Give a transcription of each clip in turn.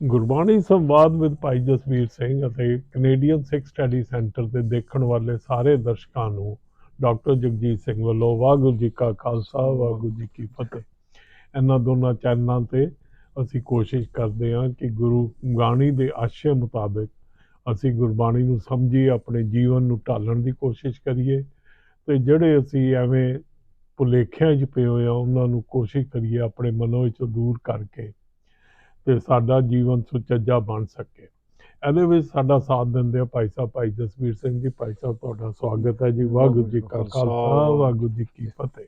ਗੁਰਬਾਣੀ ਸੰਵਾਦ ਵਿਦ ਭਾਈ ਜਸਵੀਰ ਸਿੰਘ ਅਤੇ ਕੈਨੇਡੀਅਨ ਸਿੱਖ study centre ਦੇ ਦੇਖਣ ਵਾਲੇ ਸਾਰੇ ਦਰਸ਼ਕਾਂ ਨੂੰ ਡਾਕਟਰ ਜਗਜੀਤ ਸਿੰਘ ਵੱਲੋਂ ਵਾਹਿਗੁਰੂ ਜੀ ਕਾ ਖਾਲਸਾ, ਵਾਹਿਗੁਰੂ ਜੀ ਕੀ ਫਤਿਹ। ਇਹਨਾਂ ਦੋਨਾਂ ਚੈਨਲਾਂ ਤੇ ਅਸੀਂ ਕੋਸ਼ਿਸ਼ ਕਰਦੇ ਹਾਂ ਕਿ ਗੁਰੂ ਗਾਣੀ ਦੇ ਆਸ਼ੇ ਮੁਤਾਬਕ ਅਸੀਂ ਗੁਰਬਾਣੀ ਨੂੰ ਸਮਝੀਏ, ਆਪਣੇ ਜੀਵਨ ਨੂੰ ਢਾਲਣ ਦੀ ਕੋਸ਼ਿਸ਼ ਕਰੀਏ ਤੇ ਜਿਹੜੇ ਅਸੀਂ ਐਵੇਂ ਭੁਲੇਖਿਆਂ 'ਚ ਪਏ ਹੋਏ ਆ ਉਹਨਾਂ ਨੂੰ ਕੋਸ਼ਿਸ਼ ਕਰੀਏ ਆਪਣੇ ਮਨੋਂ ਵਿੱਚੋਂ ਦੂਰ ਕਰਕੇ ਤੇ ਸਾਡਾ ਜੀਵਨ ਸੁਚੱਜਾ ਬਣ ਸਕੇ। ਇਹਦੇ ਵਿੱਚ ਸਾਡਾ ਸਾਥ ਦਿੰਦੇ ਆ ਭਾਈ ਸਾਹਿਬ ਭਾਈ ਜਸਵੀਰ ਸਿੰਘ ਜੀ। ਭਾਈ ਸਾਹਿਬ ਤੁਹਾਡਾ ਸਵਾਗਤ ਹੈ ਜੀ। ਵਾਹਿਗੁਰੂ ਜੀ ਕਾ ਖਾਲਸਾ ਵਾਹਿਗੁਰੂ ਜੀ ਕੀ ਫਤਿਹ।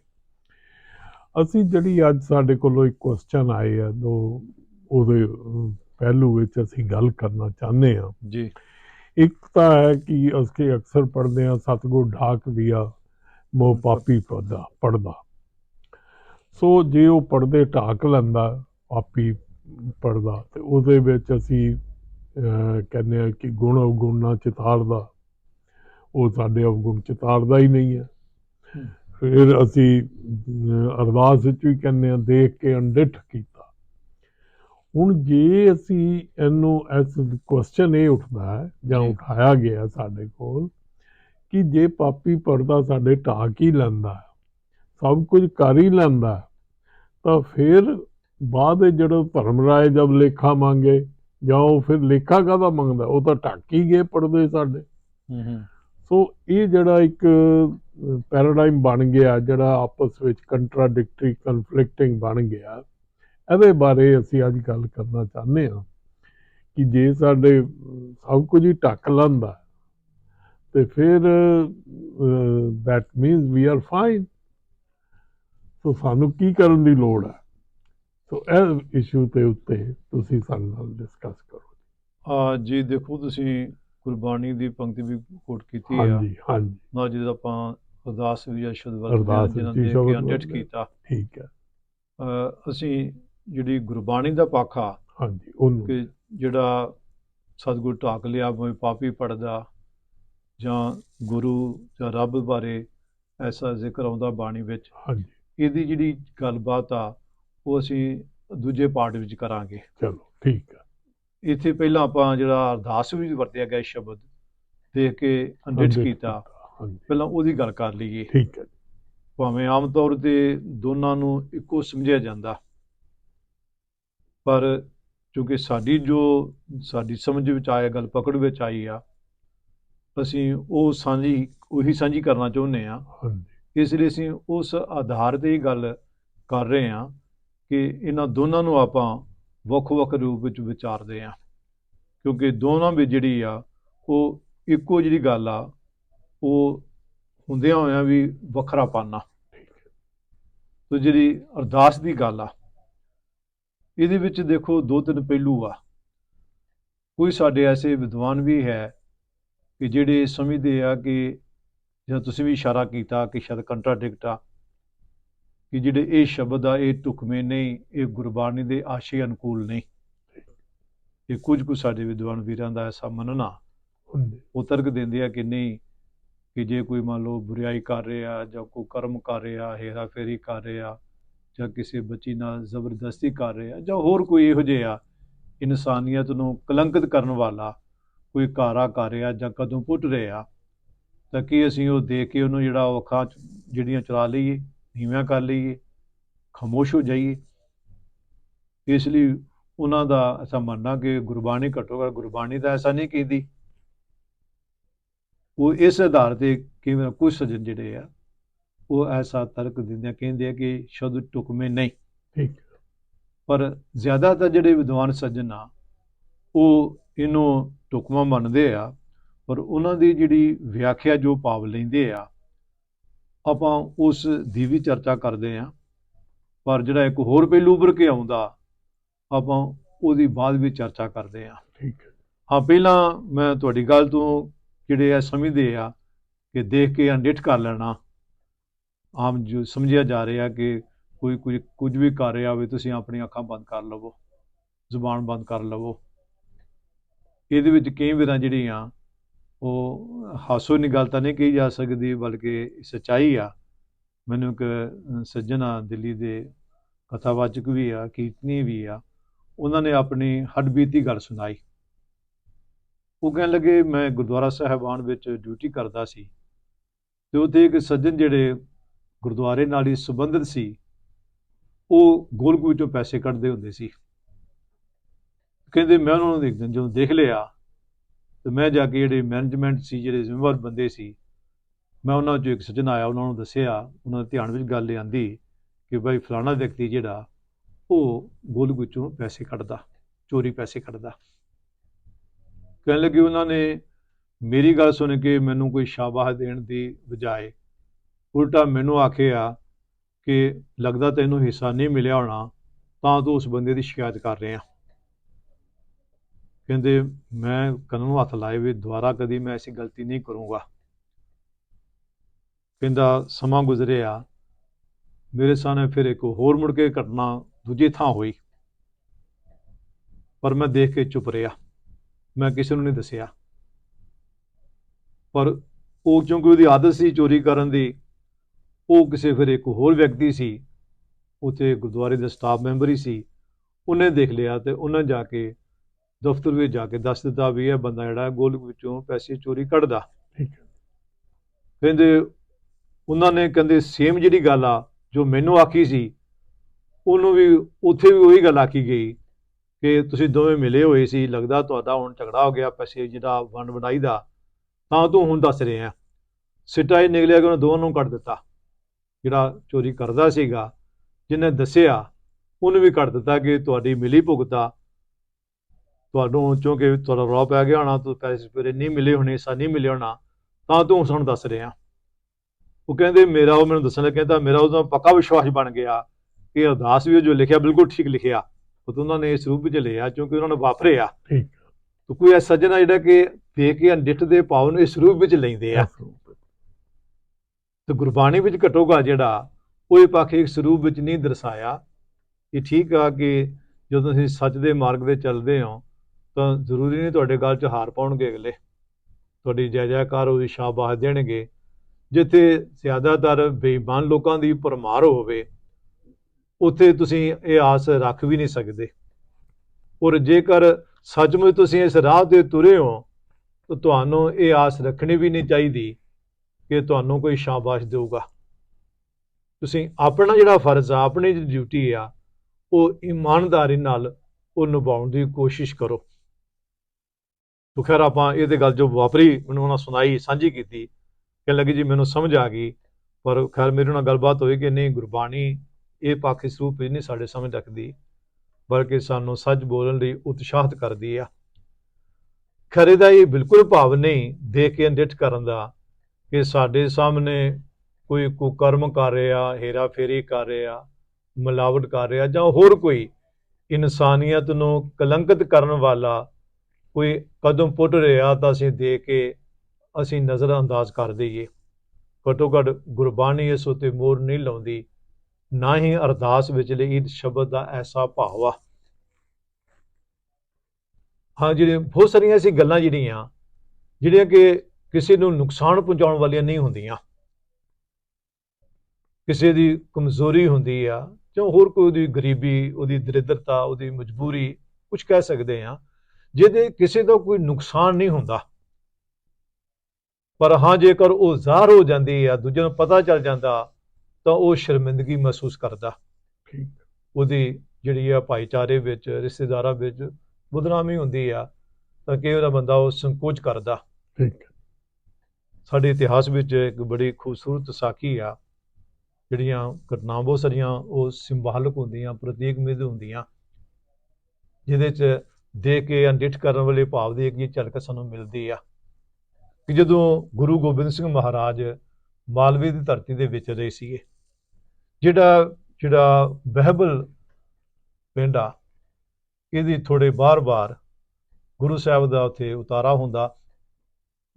ਅਸੀਂ ਜਿਹੜੀ ਅੱਜ ਸਾਡੇ ਕੋਲੋਂ ਇੱਕ ਕੁਐਸਚਨ ਆਏ ਆ ਦੋ ਉਹਦੇ ਪਹਿਲੂ ਵਿੱਚ ਅਸੀਂ ਗੱਲ ਕਰਨਾ ਚਾਹੁੰਦੇ ਆ ਜੀ। ਇੱਕ ਤਾਂ ਹੈ ਕਿ ਅਸੀਂ ਅਕਸਰ ਪੜ੍ਹਦੇ ਆ ਸਤਗੁਰ ਢਾਕ ਦਿਆ ਮੋਹ ਪਾਪੀ ਪੜਦਾ ਪੜਦਾ ਸੋ ਜੇ ਉਹ ਪੜਦੇ ਢਾਕ ਲੈਂਦਾ ਪਾਪੀ ਪੜਦਾ ਤੇ ਉਹਦੇ ਵਿੱਚ ਅਸੀਂ ਕਹਿੰਦੇ ਆ ਕਿ ਗੁਣ ਅਵਗੁਣ ਨਾ ਚਿਤਾਰਦਾ ਉਹ ਸਾਡੇ ਅਵਗੁਣ ਚਿਤਾਰਦਾ ਹੀ ਨਹੀਂ ਹੈ। ਫਿਰ ਅਸੀਂ ਅਰਦਾਸ ਵਿੱਚ ਵੀ ਕਹਿੰਦੇ ਆ ਦੇਖ ਕੇ ਅੰਡਿਠ ਕੀਤਾ ਹੁਣ ਜੇ ਅਸੀਂ ਇਹਨੂੰ ਐਸ ਕੁਐਸਚਨ ਇਹ ਉੱਠਦਾ ਹੈ ਜਾਂ। ਉਠਾਇਆ ਗਿਆ ਸਾਡੇ ਕੋਲ ਕਿ ਜੇ ਪਾਪੀ ਪਰਦਾ ਸਾਡੇ ਢਾਕ ਹੀ ਲੈਂਦਾ ਸਭ ਕੁਝ ਕਰ ਹੀ ਲੈਂਦਾ ਤਾਂ ਫਿਰ ਬਾਅਦ ਜਦੋਂ ਧਰਮ ਰਾਏ ਜਦ ਲੇਖਾ ਮੰਗੇ ਜਾਂ ਉਹ ਫਿਰ ਲੇਖਾ ਕਾਹਦਾ ਮੰਗਦਾ? ਉਹ ਤਾਂ ਢੱਕ ਹੀ ਗਏ ਪੜਦੇ ਸਾਡੇ। ਸੋ ਇਹ ਜਿਹੜਾ ਇੱਕ ਪੈਰਾਡਾਈਮ ਬਣ ਗਿਆ ਜਿਹੜਾ ਆਪਸ ਵਿੱਚ ਕੰਟਰਾਡਿਕਟਰੀ ਕਨਫਲਿਕਟਿੰਗ ਬਣ ਗਿਆ ਇਹਦੇ ਬਾਰੇ ਅਸੀਂ ਅੱਜ ਗੱਲ ਕਰਨਾ ਚਾਹੁੰਦੇ ਹਾਂ ਕਿ ਜੇ ਸਾਡੇ ਸਭ ਕੁਝ ਹੀ ਢੱਕ ਲੈਂਦਾ ਤੇ ਫਿਰ that means we are fine so ਸਾਨੂੰ ਕੀ ਕਰਨ ਦੀ ਲੋੜ ਹੈ? ਸੋ ਇਹ ਇਸ਼ੂ ਤੇ ਉੱਤੇ ਤੁਸੀਂ ਸਾਡੇ ਨਾਲ ਡਿਸਕਸ ਕਰੋ ਆ ਜੀ ਦੇਖੋ ਤੁਸੀਂ ਗੁਰਬਾਣੀ ਦੀ ਪੰਕਤੀ ਵੀ ਕੋਟ ਕੀਤੀ ਆ। ਹਾਂਜੀ ਹਾਂਜੀ। ਨਾ ਜਿਹਦਾ ਆਪਾਂ ਅਰਦਾਸ ਵੀ ਅਰਦਾਸ ਵਰਤਦੇ ਜਿਹਨਾਂ ਦੇ ਕੇ ਅੰਡਿਟ। ਕੀਤਾ। ਠੀਕ ਹੈ। ਅ, ਅਸੀਂ ਜਿਹੜੀ ਗੁਰਬਾਣੀ ਦਾ ਪਾਖਾ ਹਾਂਜੀ ਉਹਨੂੰ ਕਿ ਜਿਹੜਾ ਸਤਿਗੁਰ ਢਾਕ ਲਿਆ ਮੈਂ ਪਾਪੀ ਪੜਦਾ ਜਾਂ ਗੁਰੂ ਜਾਂ ਰੱਬ ਬਾਰੇ ਐਸਾ ਜ਼ਿਕਰ ਆਉਂਦਾ ਬਾਣੀ ਵਿੱਚ ਹਾਂਜੀ। ਇਹਦੀ ਜਿਹੜੀ ਗੱਲਬਾਤ ਆ ਉਹ ਅਸੀਂ ਦੂਜੇ ਪਾਰਟ ਵਿੱਚ ਕਰਾਂਗੇ। ਚਲੋ ਠੀਕ ਹੈ ਇੱਥੇ ਪਹਿਲਾਂ ਆਪਾਂ ਜਿਹੜਾ ਅਰਦਾਸ ਵਿੱਚ ਵਰਤਿਆ ਗਿਆ ਸ਼ਬਦ ਦੇਖ ਕੇ ਅੰਡਿਟ ਕੀਤਾ। ਪਹਿਲਾਂ ਉਹਦੀ ਗੱਲ ਕਰ ਲਈਏ। ਠੀਕ ਹੈ ਭਾਵੇਂ ਆਮ ਤੌਰ ਤੇ ਦੋਨਾਂ ਨੂੰ ਇੱਕੋ ਸਮਝਿਆ ਜਾਂਦਾ। ਪਰ ਕਿਉਂਕਿ ਸਾਡੀ ਜੋ ਸਾਡੀ ਸਮਝ ਵਿੱਚ ਆਇਆ ਗੱਲ ਪਕੜ ਵਿੱਚ ਆਈ ਆ ਅਸੀਂ ਉਹ ਸਾਂਝੀ ਉਹੀ ਸਾਂਝੀ ਕਰਨਾ ਚਾਹੁੰਦੇ ਆ ਇਸ ਲਈ ਅਸੀਂ ਉਸ ਆਧਾਰ ਤੇ ਹੀ ਗੱਲ ਕਰ ਰਹੇ ਹਾਂ ਕਿ ਇਹਨਾਂ ਦੋਨਾਂ ਨੂੰ ਆਪਾਂ ਵੱਖ-ਵੱਖ ਰੂਪ ਵਿੱਚ ਵਿਚਾਰਦੇ ਹਾਂ। ਕਿਉਂਕਿ ਦੋਨਾਂ ਵਿੱਚ ਜਿਹੜੀ ਆ, ਉਹ ਇੱਕੋ ਜਿਹੜੀ ਗੱਲ ਆ, ਉਹ ਹੁੰਦਿਆਂ ਹੋਇਆਂ ਵੀ ਵੱਖਰਾ ਪਾਣਾ ਤੋ ਜਿਹੜੀ ਅਰਦਾਸ ਦੀ ਗੱਲ ਆ, ਇਹਦੇ ਵਿੱਚ ਦੇਖੋ ਦੋ ਤਿੰਨ ਪਹਿਲੂ ਆ। ਕੋਈ ਸਾਡੇ ਐਸੇ ਵਿਦਵਾਨ ਵੀ ਹੈ ਕਿ ਜਿਹੜੇ ਸਮਝਦੇ ਆ ਕਿ ਜਾਂ ਤੁਸੀਂ ਵੀ ਇਸ਼ਾਰਾ ਕੀਤਾ, ਕਿ ਸ਼ਾਇਦ ਕੰਟਰਾਡਿਕਟ ਆ ਕਿ ਜਿਹੜੇ ਇਹ ਸ਼ਬਦ ਆ ਇਹ ਢੁਕਵੇਂ ਨਹੀਂ ਇਹ ਗੁਰਬਾਣੀ ਦੇ ਆਸ਼ੇ ਅਨੁਕੂਲ ਨਹੀਂ। ਇਹ ਕੁਝ ਕੁ ਸਾਡੇ ਵਿਦਵਾਨ ਵੀਰਾਂ ਦਾ ਐਸਾ ਮੰਨਣਾ ਉਹ ਤਰਕ ਦਿੰਦੇ ਆ ਕਿ ਨਹੀਂ ਕਿ ਜੇ ਕੋਈ ਮੰਨ ਲਓ ਬੁਰਾਈ ਕਰ ਰਿਹਾ ਜਾਂ ਕੋਈ ਕਰਮ ਕਰ ਰਿਹਾ ਹੇਰਾ ਫੇਰੀ ਕਰ ਰਿਹਾ ਜਾਂ ਕਿਸੇ ਬੱਚੀ ਨਾਲ ਜ਼ਬਰਦਸਤੀ ਕਰ ਰਿਹਾ ਜਾਂ ਹੋਰ ਕੋਈ ਇਹੋ ਜਿਹਾ ਇਨਸਾਨੀਅਤ ਨੂੰ ਕਲੰਕਿਤ ਕਰਨ ਵਾਲਾ ਕੋਈ ਕਾਰਾ ਕਰ ਰਿਹਾ ਜਾਂ ਕਦੋਂ ਪੁੱਟ ਰਿਹਾ ਤਾਂ ਕੀ ਅਸੀਂ ਉਹ ਦੇਖ ਕੇ ਉਹਨੂੰ ਜਿਹੜਾ ਉਹ ਅੱਖਾਂ 'ਚ ਜਿਹੜੀਆਂ ਚਲਾ ਲਈਏ? ਨੀਵਿਆਂ ਕਰ ਲਈਏ ਖਾਮੋਸ਼ ਹੋ ਜਾਈਏ। ਇਸ ਲਈ ਉਹਨਾਂ ਦਾ ਐਸਾ ਮੰਨਣਾ ਕਿ ਗੁਰਬਾਣੀ ਘੱਟੋ ਘੱਟ ਗੁਰਬਾਣੀ ਤਾਂ ਐਸਾ ਨਹੀਂ ਕਹਿੰਦੀ। ਉਹ ਇਸ ਆਧਾਰ ਤੇ ਕਿਵੇਂ ਕੁਝ ਸੱਜਣ ਜਿਹੜੇ ਆ ਉਹ ਐਸਾ ਤਰਕ ਦਿੰਦੇ ਆ ਕਹਿੰਦੇ ਆ ਕਿ ਸ਼ਬਦ ਟੁਕਮੇ ਨਹੀਂ। ਠੀਕ। ਪਰ ਜ਼ਿਆਦਾਤਰ ਜਿਹੜੇ ਵਿਦਵਾਨ ਸੱਜਣ ਆ ਉਹ ਇਹਨੂੰ ਟੁਕਮਾ ਮੰਨਦੇ ਆ ਪਰ ਉਹਨਾਂ ਦੀ ਜਿਹੜੀ ਵਿਆਖਿਆ ਜੋ ਭਾਵ ਲੈਂਦੇ ਆ ਆਪਾਂ ਉਸ ਦੀ ਵੀ ਚਰਚਾ ਕਰਦੇ ਆ ਪਰ ਜਿਹੜਾ ਇੱਕ ਹੋਰ ਪਹਿਲੂ ਉੱਭਰ ਕੇ ਆਉਂਦਾ ਆਪਾਂ ਉਹਦੀ ਬਾਅਦ ਵਿੱਚ ਚਰਚਾ ਕਰਦੇ ਆ ਠੀਕ ਹੈ। ਹਾਂ ਪਹਿਲਾਂ ਮੈਂ ਤੁਹਾਡੀ ਗੱਲ ਤੋਂ ਜਿਹੜੇ ਆ ਸਮਝਦੇ ਆ ਕਿ ਦੇਖ ਕੇ ਅਨਡਿਟ ਕਰ ਲੈਣਾ। ਆਮ ਜੋ ਸਮਝਿਆ ਜਾ ਰਿਹਾ ਕਿ ਕੋਈ ਕੁਝ ਕੁਝ ਵੀ ਕਰ ਰਿਹਾ ਹੋਵੇ ਤੁਸੀਂ ਆਪਣੀਆਂ ਅੱਖਾਂ ਬੰਦ ਕਰ ਲਵੋ ਜ਼ੁਬਾਨ ਬੰਦ ਕਰ ਲਵੋ। ਇਹਦੇ ਵਿੱਚ ਕਈ ਵਾਰਾਂ ਜਿਹੜੀਆਂ ਉਹ ਹਾਸੋ ਨਹੀਂ ਗੱਲ ਤਾਂ ਨਹੀਂ ਕਹੀ ਜਾ ਸਕਦੀ ਬਲਕਿ ਸਚਾਈ ਆ। ਮੈਨੂੰ ਇੱਕ ਅ, ਸੱਜਣ ਆ ਦਿੱਲੀ ਦੇ ਕਥਾਵਾਚਕ ਵੀ ਆ ਕੀਰਤਨੀ ਵੀ ਆ ਉਹਨਾਂ ਨੇ ਆਪਣੀ ਹੱਡਬੀਤੀ ਗੱਲ ਸੁਣਾਈ। ਉਹ ਕਹਿਣ ਲੱਗੇ ਮੈਂ ਗੁਰਦੁਆਰਾ ਸਾਹਿਬਾਨ ਵਿੱਚ ਡਿਊਟੀ ਕਰਦਾ ਸੀ ਤੇ ਉੱਥੇ ਇੱਕ ਸੱਜਣ ਜਿਹੜੇ ਗੁਰਦੁਆਰੇ ਨਾਲ ਹੀ ਸੰਬੰਧਿਤ ਸੀ ਉਹ ਗੋਲਕ ਵਿੱਚੋਂ ਪੈਸੇ ਕੱਢਦੇ ਹੁੰਦੇ ਸੀ। ਕਹਿੰਦੇ ਮੈਂ ਉਹਨਾਂ ਨੂੰ ਇੱਕ ਦਿਨ ਜਦੋਂ ਦੇਖ ਲਿਆ ਤੇ ਮੈਂ ਜਾ ਕੇ ਜਿਹੜੇ ਮੈਨੇਜਮੈਂਟ ਸੀ, ਜਿਹੜੇ ਜ਼ਿੰਮੇਵਾਰ ਬੰਦੇ ਸੀ, ਮੈਂ ਉਹਨਾਂ ਚੋਂ ਇੱਕ ਸੱਜਣ ਆਇਆ, ਉਹਨਾਂ ਨੂੰ ਦੱਸਿਆ, ਉਹਨਾਂ ਦੇ ਧਿਆਨ ਵਿੱਚ ਗੱਲ ਆਂਦੀ ਕਿ ਭਾਈ ਫਲਾਣਾ ਵਿਅਕਤੀ ਜਿਹੜਾ, ਉਹ ਗੋਲਗੁੱਚੋਂ ਪੈਸੇ ਕੱਢਦਾ, ਚੋਰੀ ਪੈਸੇ ਕੱਢਦਾ। ਕਹਿਣ ਲੱਗੇ ਉਹਨਾਂ ਨੇ, ਮੇਰੀ ਗੱਲ ਸੁਣ ਕੇ ਮੈਨੂੰ ਕੋਈ ਸ਼ਾਬਾਸ਼ ਦੇਣ ਦੀ ਬਜਾਏ ਉਲਟਾ ਮੈਨੂੰ ਆਖਿਆ ਕਿ ਲੱਗਦਾ ਤੈਨੂੰ ਹਿੱਸਾ ਨਹੀਂ ਮਿਲਿਆ ਹੋਣਾ, ਤਾਂ ਤੂੰ ਉਸ ਬੰਦੇ ਦੀ ਸ਼ਿਕਾਇਤ ਕਰ ਰਿਹਾ। ਕਹਿੰਦੇ, ਮੈਂ ਕੰਨ ਨੂੰ ਹੱਥ ਲਾਏ ਵੀ ਦੁਬਾਰਾ ਕਦੀ ਮੈਂ ਐਸੀ ਗਲਤੀ ਨਹੀਂ ਕਰੂੰਗਾ। ਕਹਿੰਦਾ, ਸਮਾਂ ਗੁਜ਼ਰਿਆ। ਮੇਰੇ ਸਾਹਮਣੇ ਫਿਰ ਇੱਕ ਹੋਰ ਮੁੜ ਕੇ ਘਟਨਾ ਦੂਜੀ ਥਾਂ ਹੋਈ। ਪਰ ਮੈਂ ਦੇਖ ਕੇ ਚੁੱਪ ਰਿਹਾ। ਮੈਂ ਕਿਸੇ ਨੂੰ ਨਹੀਂ ਦੱਸਿਆ। ਪਰ ਉਹ ਕਿਉਂਕਿ ਉਹਦੀ ਆਦਤ ਸੀ ਚੋਰੀ ਕਰਨ ਦੀ, ਉਹ ਕਿਸੇ ਫਿਰ ਇੱਕ ਹੋਰ ਵਿਅਕਤੀ ਸੀ। ਉੱਥੇ ਗੁਰਦੁਆਰੇ ਦਾ ਸਟਾਫ ਮੈਂਬਰ ਹੀ ਸੀ। ਉਹਨੇ ਦੇਖ ਲਿਆ ਤੇ ਉਹਨਾਂ ਜਾ ਕੇ ਦਫ਼ਤਰ ਵਿੱਚ ਜਾ ਕੇ ਦੱਸ ਦਿੱਤਾ ਵੀ ਇਹ ਬੰਦਾ ਜਿਹੜਾ ਗੋਲਕ ਵਿੱਚੋਂ ਪੈਸੇ ਚੋਰੀ ਕੱਢਦਾ। ਠੀਕ ਕਹਿੰਦੇ ਉਹਨਾਂ ਨੇ ਕਹਿੰਦੇ ਸੇਮ ਜਿਹੜੀ ਗੱਲ ਆ ਜੋ ਮੈਨੂੰ ਆਖੀ ਸੀ ਉਹਨੂੰ ਵੀ ਉੱਥੇ ਵੀ ਉਹੀ ਗੱਲ ਆਖੀ ਗਈ ਕਿ ਤੁਸੀਂ ਦੋਵੇਂ ਮਿਲੇ ਹੋਏ ਸੀ ਲੱਗਦਾ ਤੁਹਾਡਾ ਹੁਣ ਝਗੜਾ ਹੋ ਗਿਆ ਪੈਸੇ ਜਿਹੜਾ ਵੰਡ ਵਡਾਈ ਦਾ ਤਾਂ ਤੂੰ ਹੁਣ ਦੱਸ ਰਿਹਾ। ਸਿੱਟਾ ਇਹ ਨਿਕਲਿਆ ਕਿ ਉਹਨਾਂ ਦੋਵਾਂ ਨੂੰ ਕੱਢ ਦਿੱਤਾ। ਜਿਹੜਾ ਚੋਰੀ ਕਰਦਾ ਸੀਗਾ ਜਿਹਨੇ ਦੱਸਿਆ ਉਹਨੂੰ ਵੀ ਕੱਢ ਦਿੱਤਾ ਕਿ ਤੁਹਾਡੀ ਮਿਲੀ ਭੁਗਤਾ ਤੁਹਾਨੂੰ ਕਿਉਂਕਿ ਤੁਹਾਡਾ ਰੌਬ ਪੈ ਗਿਆ ਹੋਣਾ ਤੂੰ ਪੈਸੇ ਪੂਰੇ ਨਹੀਂ ਮਿਲੇ ਹੋਣੇ ਸਾ ਨਹੀਂ ਮਿਲਿਆ ਹੋਣਾ ਤਾਂ ਤੂੰ ਸਾਨੂੰ ਦੱਸ ਰਿਹਾ। ਉਹ ਕਹਿੰਦੇ ਮੇਰਾ ਉਹ ਮੈਨੂੰ ਦੱਸਣ ਲੱਗਾ ਕਹਿੰਦਾ ਮੇਰਾ ਉਹਦਾ ਪੱਕਾ ਵਿਸ਼ਵਾਸ ਬਣ ਗਿਆ। ਕਿ ਅਰਦਾਸ ਵੀ ਜੋ ਲਿਖਿਆ ਬਿਲਕੁਲ ਠੀਕ ਲਿਖਿਆ। ਉਹ ਤਾਂ ਉਹਨਾਂ ਨੇ ਇਸ ਰੂਪ ਵਿੱਚ ਲਿਆ ਕਿਉਂਕਿ ਉਹਨਾਂ ਨੇ ਵਾਪਰਿਆ ਠੀਕ। ਤਾਂ ਕੋਈ ਐਸਾ ਸੱਜਣਾ ਜਿਹੜਾ ਕਿ ਦੇ ਕੇ ਅਨਿੱਠ ਦੇ ਭਾਵ ਨੂੰ ਇਸ ਰੂਪ ਵਿੱਚ ਲੈਂਦੇ ਆ। ਤੇ ਗੁਰਬਾਣੀ ਵਿੱਚ ਘਟੋਗਾ ਜਿਹੜਾ ਉਹ ਇਹ ਪੱਖ ਇੱਕ ਸਰੂਪ ਵਿੱਚ ਨਹੀਂ ਦਰਸਾਇਆ। ਇਹ ਠੀਕ ਆ ਕਿ ਜਦੋਂ ਤੁਸੀਂ ਸੱਚ ਦੇ ਮਾਰਗ ਤੇ ਚੱਲਦੇ ਹੋ ਤਾਂ ਜ਼ਰੂਰੀ ਨਹੀਂ ਤੁਹਾਡੇ ਗੱਲ 'ਚ ਹਾਰ ਪਾਉਣਗੇ ਅਗਲੇ। ਤੁਹਾਡੀ ਜੈ ਜੈਕਾਰ ਉਹਦੀ ਸ਼ਾਬਾਸ਼ ਦੇਣਗੇ। ਜਿੱਥੇ ਜ਼ਿਆਦਾਤਰ ਬੇਈਮਾਨ ਲੋਕਾਂ ਦੀ ਭਰਮਾਰ ਹੋਵੇ, ਉੱਥੇ ਤੁਸੀਂ ਇਹ ਆਸ ਰੱਖ ਵੀ ਨਹੀਂ ਸਕਦੇ। ਔਰ ਜੇਕਰ ਸੱਚਮੁੱਚ ਤੁਸੀਂ ਇਸ ਰਾਹ ਤੇ ਤੁਰੇ ਹੋ, ਤਾਂ ਤੁਹਾਨੂੰ ਇਹ ਆਸ ਰੱਖਣੀ ਵੀ ਨਹੀਂ ਚਾਹੀਦੀ ਕਿ ਤੁਹਾਨੂੰ ਕੋਈ ਸ਼ਾਬਾਸ਼ ਦੇਊਗਾ। ਤੁਸੀਂ ਆਪਣਾ ਜਿਹੜਾ ਫਰਜ਼ ਆ, ਆਪਣੀ ਜਿਹੜੀ ਡਿਊਟੀ ਆ, ਉਹ ਇਮਾਨਦਾਰੀ ਨਾਲ ਉਹ ਨਿਭਾਉਣ ਦੀ ਕੋਸ਼ਿਸ਼ ਕਰੋ। ਤੋ ਖੈਰ ਆਪਾਂ ਇਹਦੇ ਗੱਲ ਜੋ ਵਾਪਰੀ, ਮੈਨੂੰ ਉਹਨਾਂ ਸੁਣਾਈ, ਸਾਂਝੀ ਕੀਤੀ ਕਿ ਲੱਗੀ ਜੀ ਮੈਨੂੰ ਸਮਝ ਆ ਗਈ, ਪਰ ਖੈਰ ਮੇਰੇ ਨਾਲ ਗੱਲਬਾਤ ਹੋਈ ਕਿ ਨਹੀਂ, ਗੁਰਬਾਣੀ ਇਹ ਪੱਖ ਇਸ ਵਿੱਚ ਨਹੀਂ ਸਾਡੇ ਸਮਝ ਰੱਖਦੀ, ਬਲਕਿ ਸਾਨੂੰ ਸੱਚ ਬੋਲਣ ਲਈ ਉਤਸ਼ਾਹਿਤ ਕਰਦੀ ਆ। ਖਰੇ ਦਾ ਇਹ ਬਿਲਕੁਲ ਭਾਵ ਨਹੀਂ ਦੇਖ ਕੇ ਅੰਡਿਠ ਕਰਨ ਦਾ ਕਿ ਸਾਡੇ ਸਾਹਮਣੇ ਕੋਈ ਕੁਕਰਮ ਕਰ ਰਿਹਾ ਹੇਰਾ ਫੇਰੀ ਕਰ ਰਿਹਾ, ਮਿਲਾਵਟ ਕਰ ਰਿਹਾ ਜਾਂ ਹੋਰ ਕੋਈ ਇਨਸਾਨੀਅਤ ਨੂੰ ਕਲੰਕਿਤ ਕਰਨ ਵਾਲਾ ਕੋਈ ਕਦਮ ਪੁੱਟ ਰਿਹਾ ਤਾਂ ਅਸੀਂ ਦੇ ਕੇ ਅਸੀਂ ਨਜ਼ਰ ਅੰਦਾਜ਼ ਕਰ ਦਈਏ। ਘੱਟੋ ਘੱਟ ਗੁਰਬਾਣੀ ਇਸ ਉਤੇ ਮੋਰ ਨਹੀਂ ਲਾਉਂਦੀ, ਨਾ ਹੀ ਅਰਦਾਸ ਵਿਚਲੇ ਇਹ ਸ਼ਬਦ ਦਾ ਐਸਾ ਭਾਵ ਆ। ਹਾਂ ਜਿਹੜੇ ਬਹੁਤ ਸਾਰੀਆਂ ਐਸੀ ਗੱਲਾਂ ਜਿਹੜੀਆਂ ਜਿਹੜੀਆਂ ਕਿ ਕਿਸੇ ਨੂੰ ਨੁਕਸਾਨ ਪਹੁੰਚਾਉਣ ਵਾਲੀਆਂ ਨਹੀਂ ਹੁੰਦੀਆਂ। ਕਿਸੇ ਦੀ ਕਮਜ਼ੋਰੀ ਹੁੰਦੀ ਆ ਜਾਂ ਹੋਰ ਕੋਈ ਉਹਦੀ ਗਰੀਬੀ, ਉਹਦੀ ਦਰਿਦਰਤਾ, ਉਹਦੀ ਮਜਬੂਰੀ ਕੁਝ ਕਹਿ ਸਕਦੇ ਆ ਜਿਹਦੇ ਕਿਸੇ ਦਾ ਕੋਈ ਨੁਕਸਾਨ ਨਹੀਂ ਹੁੰਦਾ। ਪਰ ਹਾਂ ਜੇਕਰ ਉਹ ਜ਼ਾਹਰ ਹੋ ਜਾਂਦੀ ਆ ਦੂਜਿਆਂ ਨੂੰ ਪਤਾ ਚੱਲ ਜਾਂਦਾ ਤਾਂ ਉਹ ਸ਼ਰਮਿੰਦਗੀ ਮਹਿਸੂਸ ਕਰਦਾ। ਠੀਕ। ਉਹਦੀ ਜਿਹੜੀ ਆ ਭਾਈਚਾਰੇ ਵਿੱਚ ਰਿਸ਼ਤੇਦਾਰਾਂ ਵਿੱਚ ਬਦਨਾਮੀ ਹੁੰਦੀ ਆ ਤਾਂ ਕਈ ਵਾਰ ਬੰਦਾ ਉਹ ਸੰਕੋਚ ਕਰਦਾ। ਠੀਕ। ਸਾਡੇ ਇਤਿਹਾਸ ਵਿੱਚ ਇੱਕ ਬੜੀ ਖੂਬਸੂਰਤ ਸਾਖੀ ਆ ਜਿਹੜੀਆਂ ਘਟਨਾਵਾਂ ਬਹੁਤ ਸਾਰੀਆਂ ਉਹ ਸਿੰਬਾਲਿਕ ਹੁੰਦੀਆਂ ਪ੍ਰਤੀਕ ਮਿਧ ਹੁੰਦੀਆਂ। ਜਿਹਦੇ 'ਚ ਦੇ ਕੇ ਅੰਡਿਠ ਕਰਨ ਵਾਲੇ ਭਾਵ ਦੀ ਇੱਕ ਜੀ ਝਲਕ ਸਾਨੂੰ ਮਿਲਦੀ ਆ। ਕਿ ਜਦੋਂ ਗੁਰੂ ਗੋਬਿੰਦ ਸਿੰਘ ਮਹਾਰਾਜ ਮਾਲਵੇ ਦੀ ਧਰਤੀ ਦੇ ਵਿੱਚ ਰਹੇ ਸੀਗੇ, ਜਿਹੜਾ ਜਿਹੜਾ ਬਹਿਬਲ ਪਿੰਡ ਆ, ਇਹਦੀ ਥੋੜੇ ਬਾਹਰ-ਬਾਹਰ ਗੁਰੂ ਸਾਹਿਬ ਦਾ ਉੱਥੇ ਉਤਾਰਾ ਹੁੰਦਾ।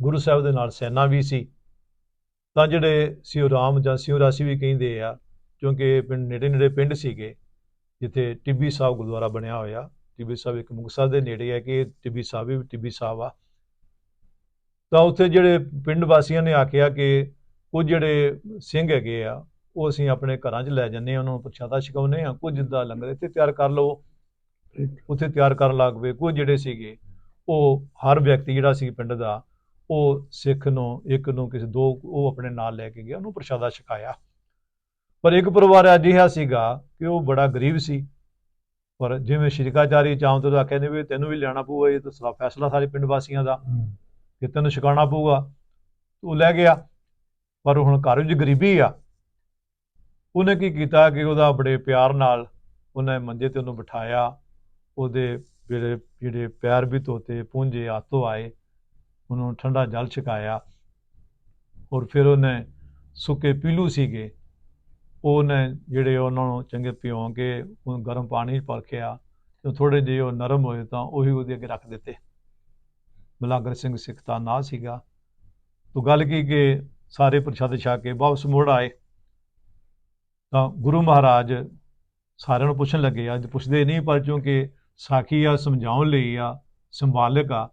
ਗੁਰੂ ਸਾਹਿਬ ਦੇ ਨਾਲ ਸੈਨਾ ਵੀ ਸੀ। ਤਾਂ ਜਿਹੜੇ ਸਿਉ ਰਾਮ ਜਾਂ ਸਿਉ ਰਾਸੀ ਵੀ ਕਹਿੰਦੇ ਆ, ਕਿਉਂਕਿ ਪਿੰਡ ਨੇੜੇ ਨੇੜੇ ਪਿੰਡ ਸੀਗੇ, ਜਿੱਥੇ ਟਿੱਬੀ ਸਾਹਿਬ ਗੁਰਦੁਆਰਾ ਬਣਿਆ ਹੋਇਆ ਟਿੱਬੀ ਸਾਹਿਬ ਇੱਕ ਮੁਕਤਸਰ ਦੇ ਨੇੜੇ ਹੈ ਕਿ ਟਿੱਬੀ ਸਾਹਿਬ ਵੀ ਟਿੱਬੀ ਸਾਹਿਬ ਆ। ਤਾਂ ਉੱਥੇ ਜਿਹੜੇ ਪਿੰਡ ਵਾਸੀਆਂ ਨੇ ਆਖਿਆ ਕਿ ਕੁਝ ਜਿਹੜੇ ਸਿੰਘ ਹੈਗੇ ਆ, ਉਹ ਅਸੀਂ ਆਪਣੇ ਘਰਾਂ 'ਚ ਲੈ ਜੰਨੇ ਆ ਉਹਨਾਂ ਨੂੰ ਪ੍ਰਸ਼ਾਦਾ ਛਕਾਉਂਦੇ ਆ ਕੁਝ ਦਾ ਲੰਗਰ ਇੱਥੇ ਤਿਆਰ ਕਰ ਲਓ। ਉੱਥੇ ਤਿਆਰ ਕਰਨ ਲੱਗ ਪਏ ਕੁਝ ਜਿਹੜੇ ਸੀਗੇ, ਉਹ ਹਰ ਵਿਅਕਤੀ ਜਿਹੜਾ ਸੀ ਪਿੰਡ ਦਾ, ਉਹ ਸਿੱਖ ਨੂੰ, ਇੱਕ ਨੂੰ, ਕਿਸੇ ਦੋ ਉਹ ਆਪਣੇ ਨਾਲ ਲੈ ਕੇ ਗਿਆ, ਉਹਨੂੰ ਪ੍ਰਸ਼ਾਦਾ ਛਕਾਇਆ। ਪਰ ਇੱਕ ਪਰਿਵਾਰ ਅਜਿਹਾ ਸੀਗਾ ਕਿ ਉਹ ਬੜਾ ਗਰੀਬ ਸੀ। ਪਰ ਜਿਵੇਂ ਸ਼ਿਰਕਾਚਾਰੀ ਚਾਹੋਂ ਤੋਂ ਤਾਂ ਕਹਿੰਦੇ ਵੀ ਤੈਨੂੰ ਵੀ ਲੈਣਾ ਪਊਗਾ ਇਹ ਤਾਂ ਫੈਸਲਾ ਸਾਰੇ ਪਿੰਡ ਵਾਸੀਆਂ ਦਾ ਕਿ ਤੈਨੂੰ ਛਕਾਉਣਾ ਪਊਗਾ। ਉਹ ਲੈ ਗਿਆ। ਪਰ ਹੁਣ ਘਰ ਵਿੱਚ ਗਰੀਬੀ ਆ। ਉਹਨੇ ਕੀ ਕੀਤਾ ਕਿ ਉਹਦਾ ਬੜੇ ਪਿਆਰ ਨਾਲ ਉਹਨੇ ਮੰਜੇ ਤੇ ਉਹਨੂੰ ਬਿਠਾਇਆ। ਉਹਦੇ ਜਿਹੜੇ ਜਿਹੜੇ ਪੈਰ ਵੀ ਧੋਤੇ ਪੂੰਝੇ ਹੱਥੋਂ ਆਏ। ਉਹਨੂੰ ਠੰਡਾ ਜਲ ਛਕਾਇਆ। ਔਰ ਫਿਰ ਉਹਨੇ ਸੁੱਕੇ ਪੀਲੂ ਸੀਗੇ। ਉਹਨੇ ਜਿਹੜੇ ਉਹਨਾਂ ਨੂੰ ਚੰਗੇ ਪਿਉਂ ਕੇ ਉਹਨੂੰ ਗਰਮ ਪਾਣੀ 'ਚ ਪਰਖਿਆ ਤੇ ਥੋੜੇ ਜਿਹੇ ਉਹ ਨਰਮ ਹੋਏ ਤਾਂ ਉਹੀ ਉਹਦੇ ਅੱਗੇ ਰੱਖ ਦਿੱਤੇ। ਬਲਾਗਰ ਸਿੰਘ ਸਿੱਖ ਦਾ ਨਾਂ ਸੀਗਾ। ਤੋ ਗੱਲ ਕੀ ਕਿ ਸਾਰੇ ਪ੍ਰਸ਼ਾਦ ਛਾ ਕੇ ਵਾਪਸ ਮੁੜ ਆਏ। ਤਾਂ ਗੁਰੂ ਮਹਾਰਾਜ ਸਾਰਿਆਂ ਨੂੰ ਪੁੱਛਣ ਲੱਗੇ, ਅੱਜ ਪੁੱਛਦੇ ਨਹੀਂ ਪਰ ਕਿਉਂਕਿ ਸਾਖੀ ਆ, ਸਮਝਾਉਣ ਲਈ ਆ, ਸੰਭਾਲਕ ਆ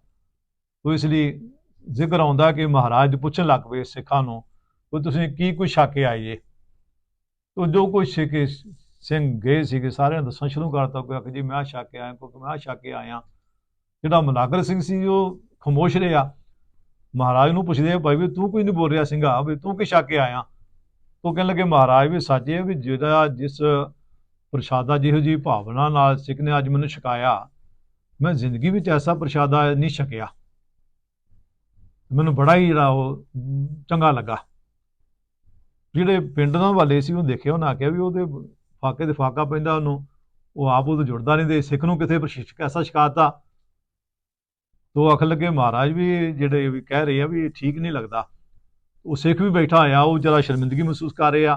ਉਹ ਇਸ ਲਈ ਜ਼ਿਕਰ ਆਉਂਦਾ ਕਿ ਮਹਾਰਾਜ ਪੁੱਛਣ ਲੱਗ ਪਏ ਸਿੱਖਾਂ ਨੂੰ ਕਿ ਤੁਸੀਂ ਕੀ ਕੁਛ ਛਕ ਕੇ ਆਏ ਤੋ ਜੋ ਕੋਈ ਸਿੱਖ ਸਿੰਘ ਗਏ ਸੀਗੇ, ਸਾਰਿਆਂ ਨੇ ਦੱਸਣਾ ਸ਼ੁਰੂ ਕਰਤਾ, ਕੋਈ ਆਖ ਜੀ ਮੈਂ ਛਕ ਕੇ ਆਇਆ, ਕੋਈ ਮੈਂ ਛੱਕ ਕੇ ਆਇਆ। ਜਿਹੜਾ ਮਲਾਗਰ ਸਿੰਘ ਸੀ, ਉਹ ਖਮੋਸ਼ ਰਿਹਾ। ਮਹਾਰਾਜ ਨੂੰ ਪੁੱਛਦੇ ਆ, ਭਾਈ ਵੀ ਤੂੰ ਕੋਈ ਨਹੀਂ ਬੋਲ ਰਿਹਾ ਸਿੰਘਾ ਵੀ ਤੂੰ ਕਿ ਛੱਕ ਕੇ ਆਇਆ? ਤੋ ਕਹਿਣ ਲੱਗੇ, ਮਹਾਰਾਜ ਵੀ ਸੱਚੇ ਵੀ ਜਿਹੜਾ ਜਿਸ ਪ੍ਰਸ਼ਾਦਾ ਜਿਹੋ ਜੀ ਭਾਵਨਾ ਨਾਲ ਸਿੱਖ ਨੇ ਅੱਜ ਮੈਨੂੰ ਛਕਾਇਆ, ਮੈਂ ਜ਼ਿੰਦਗੀ ਵਿੱਚ ਐਸਾ ਪ੍ਰਸ਼ਾਦਾ ਨਹੀਂ ਛਕਿਆ। ਮੈਨੂੰ ਬੜਾ ਹੀ ਜਿਹੜਾ ਉਹ ਚੰਗਾ ਲੱਗਾ। ਜਿਹੜੇ ਪਿੰਡ ਨਾਲ ਵਾਲੇ ਸੀ, ਉਹ ਦੇਖਿਆ, ਉਹਨਾਂ ਆਖਿਆ ਵੀ ਉਹਦੇ ਫਾਕੇ ਤੇ ਫਾਕਾ ਪੈਂਦਾ ਉਹਨੂੰ। ਉਹ ਆਪ ਉਹ ਜੁੜਦਾ ਨਹੀਂ ਤੇ ਸਿੱਖ ਨੂੰ ਕਿਥੇ ਪ੍ਰਸ਼ਿਸ਼ਕ ਐਸਾ ਸ਼ਿਕਾਇਤਾ ਤੋ ਆਖਣ ਲੱਗੇ, ਮਹਾਰਾਜ ਵੀ ਜਿਹੜੇ ਵੀ ਕਹਿ ਰਹੇ ਆ ਵੀ ਇਹ ਠੀਕ ਨਹੀਂ ਲੱਗਦਾ। ਉਹ ਸਿੱਖ ਵੀ ਬੈਠਾ ਆਇਆ ਉਹ ਜਰਾ ਸ਼ਰਮਿੰਦਗੀ ਮਹਿਸੂਸ ਕਰ ਰਿਹਾ।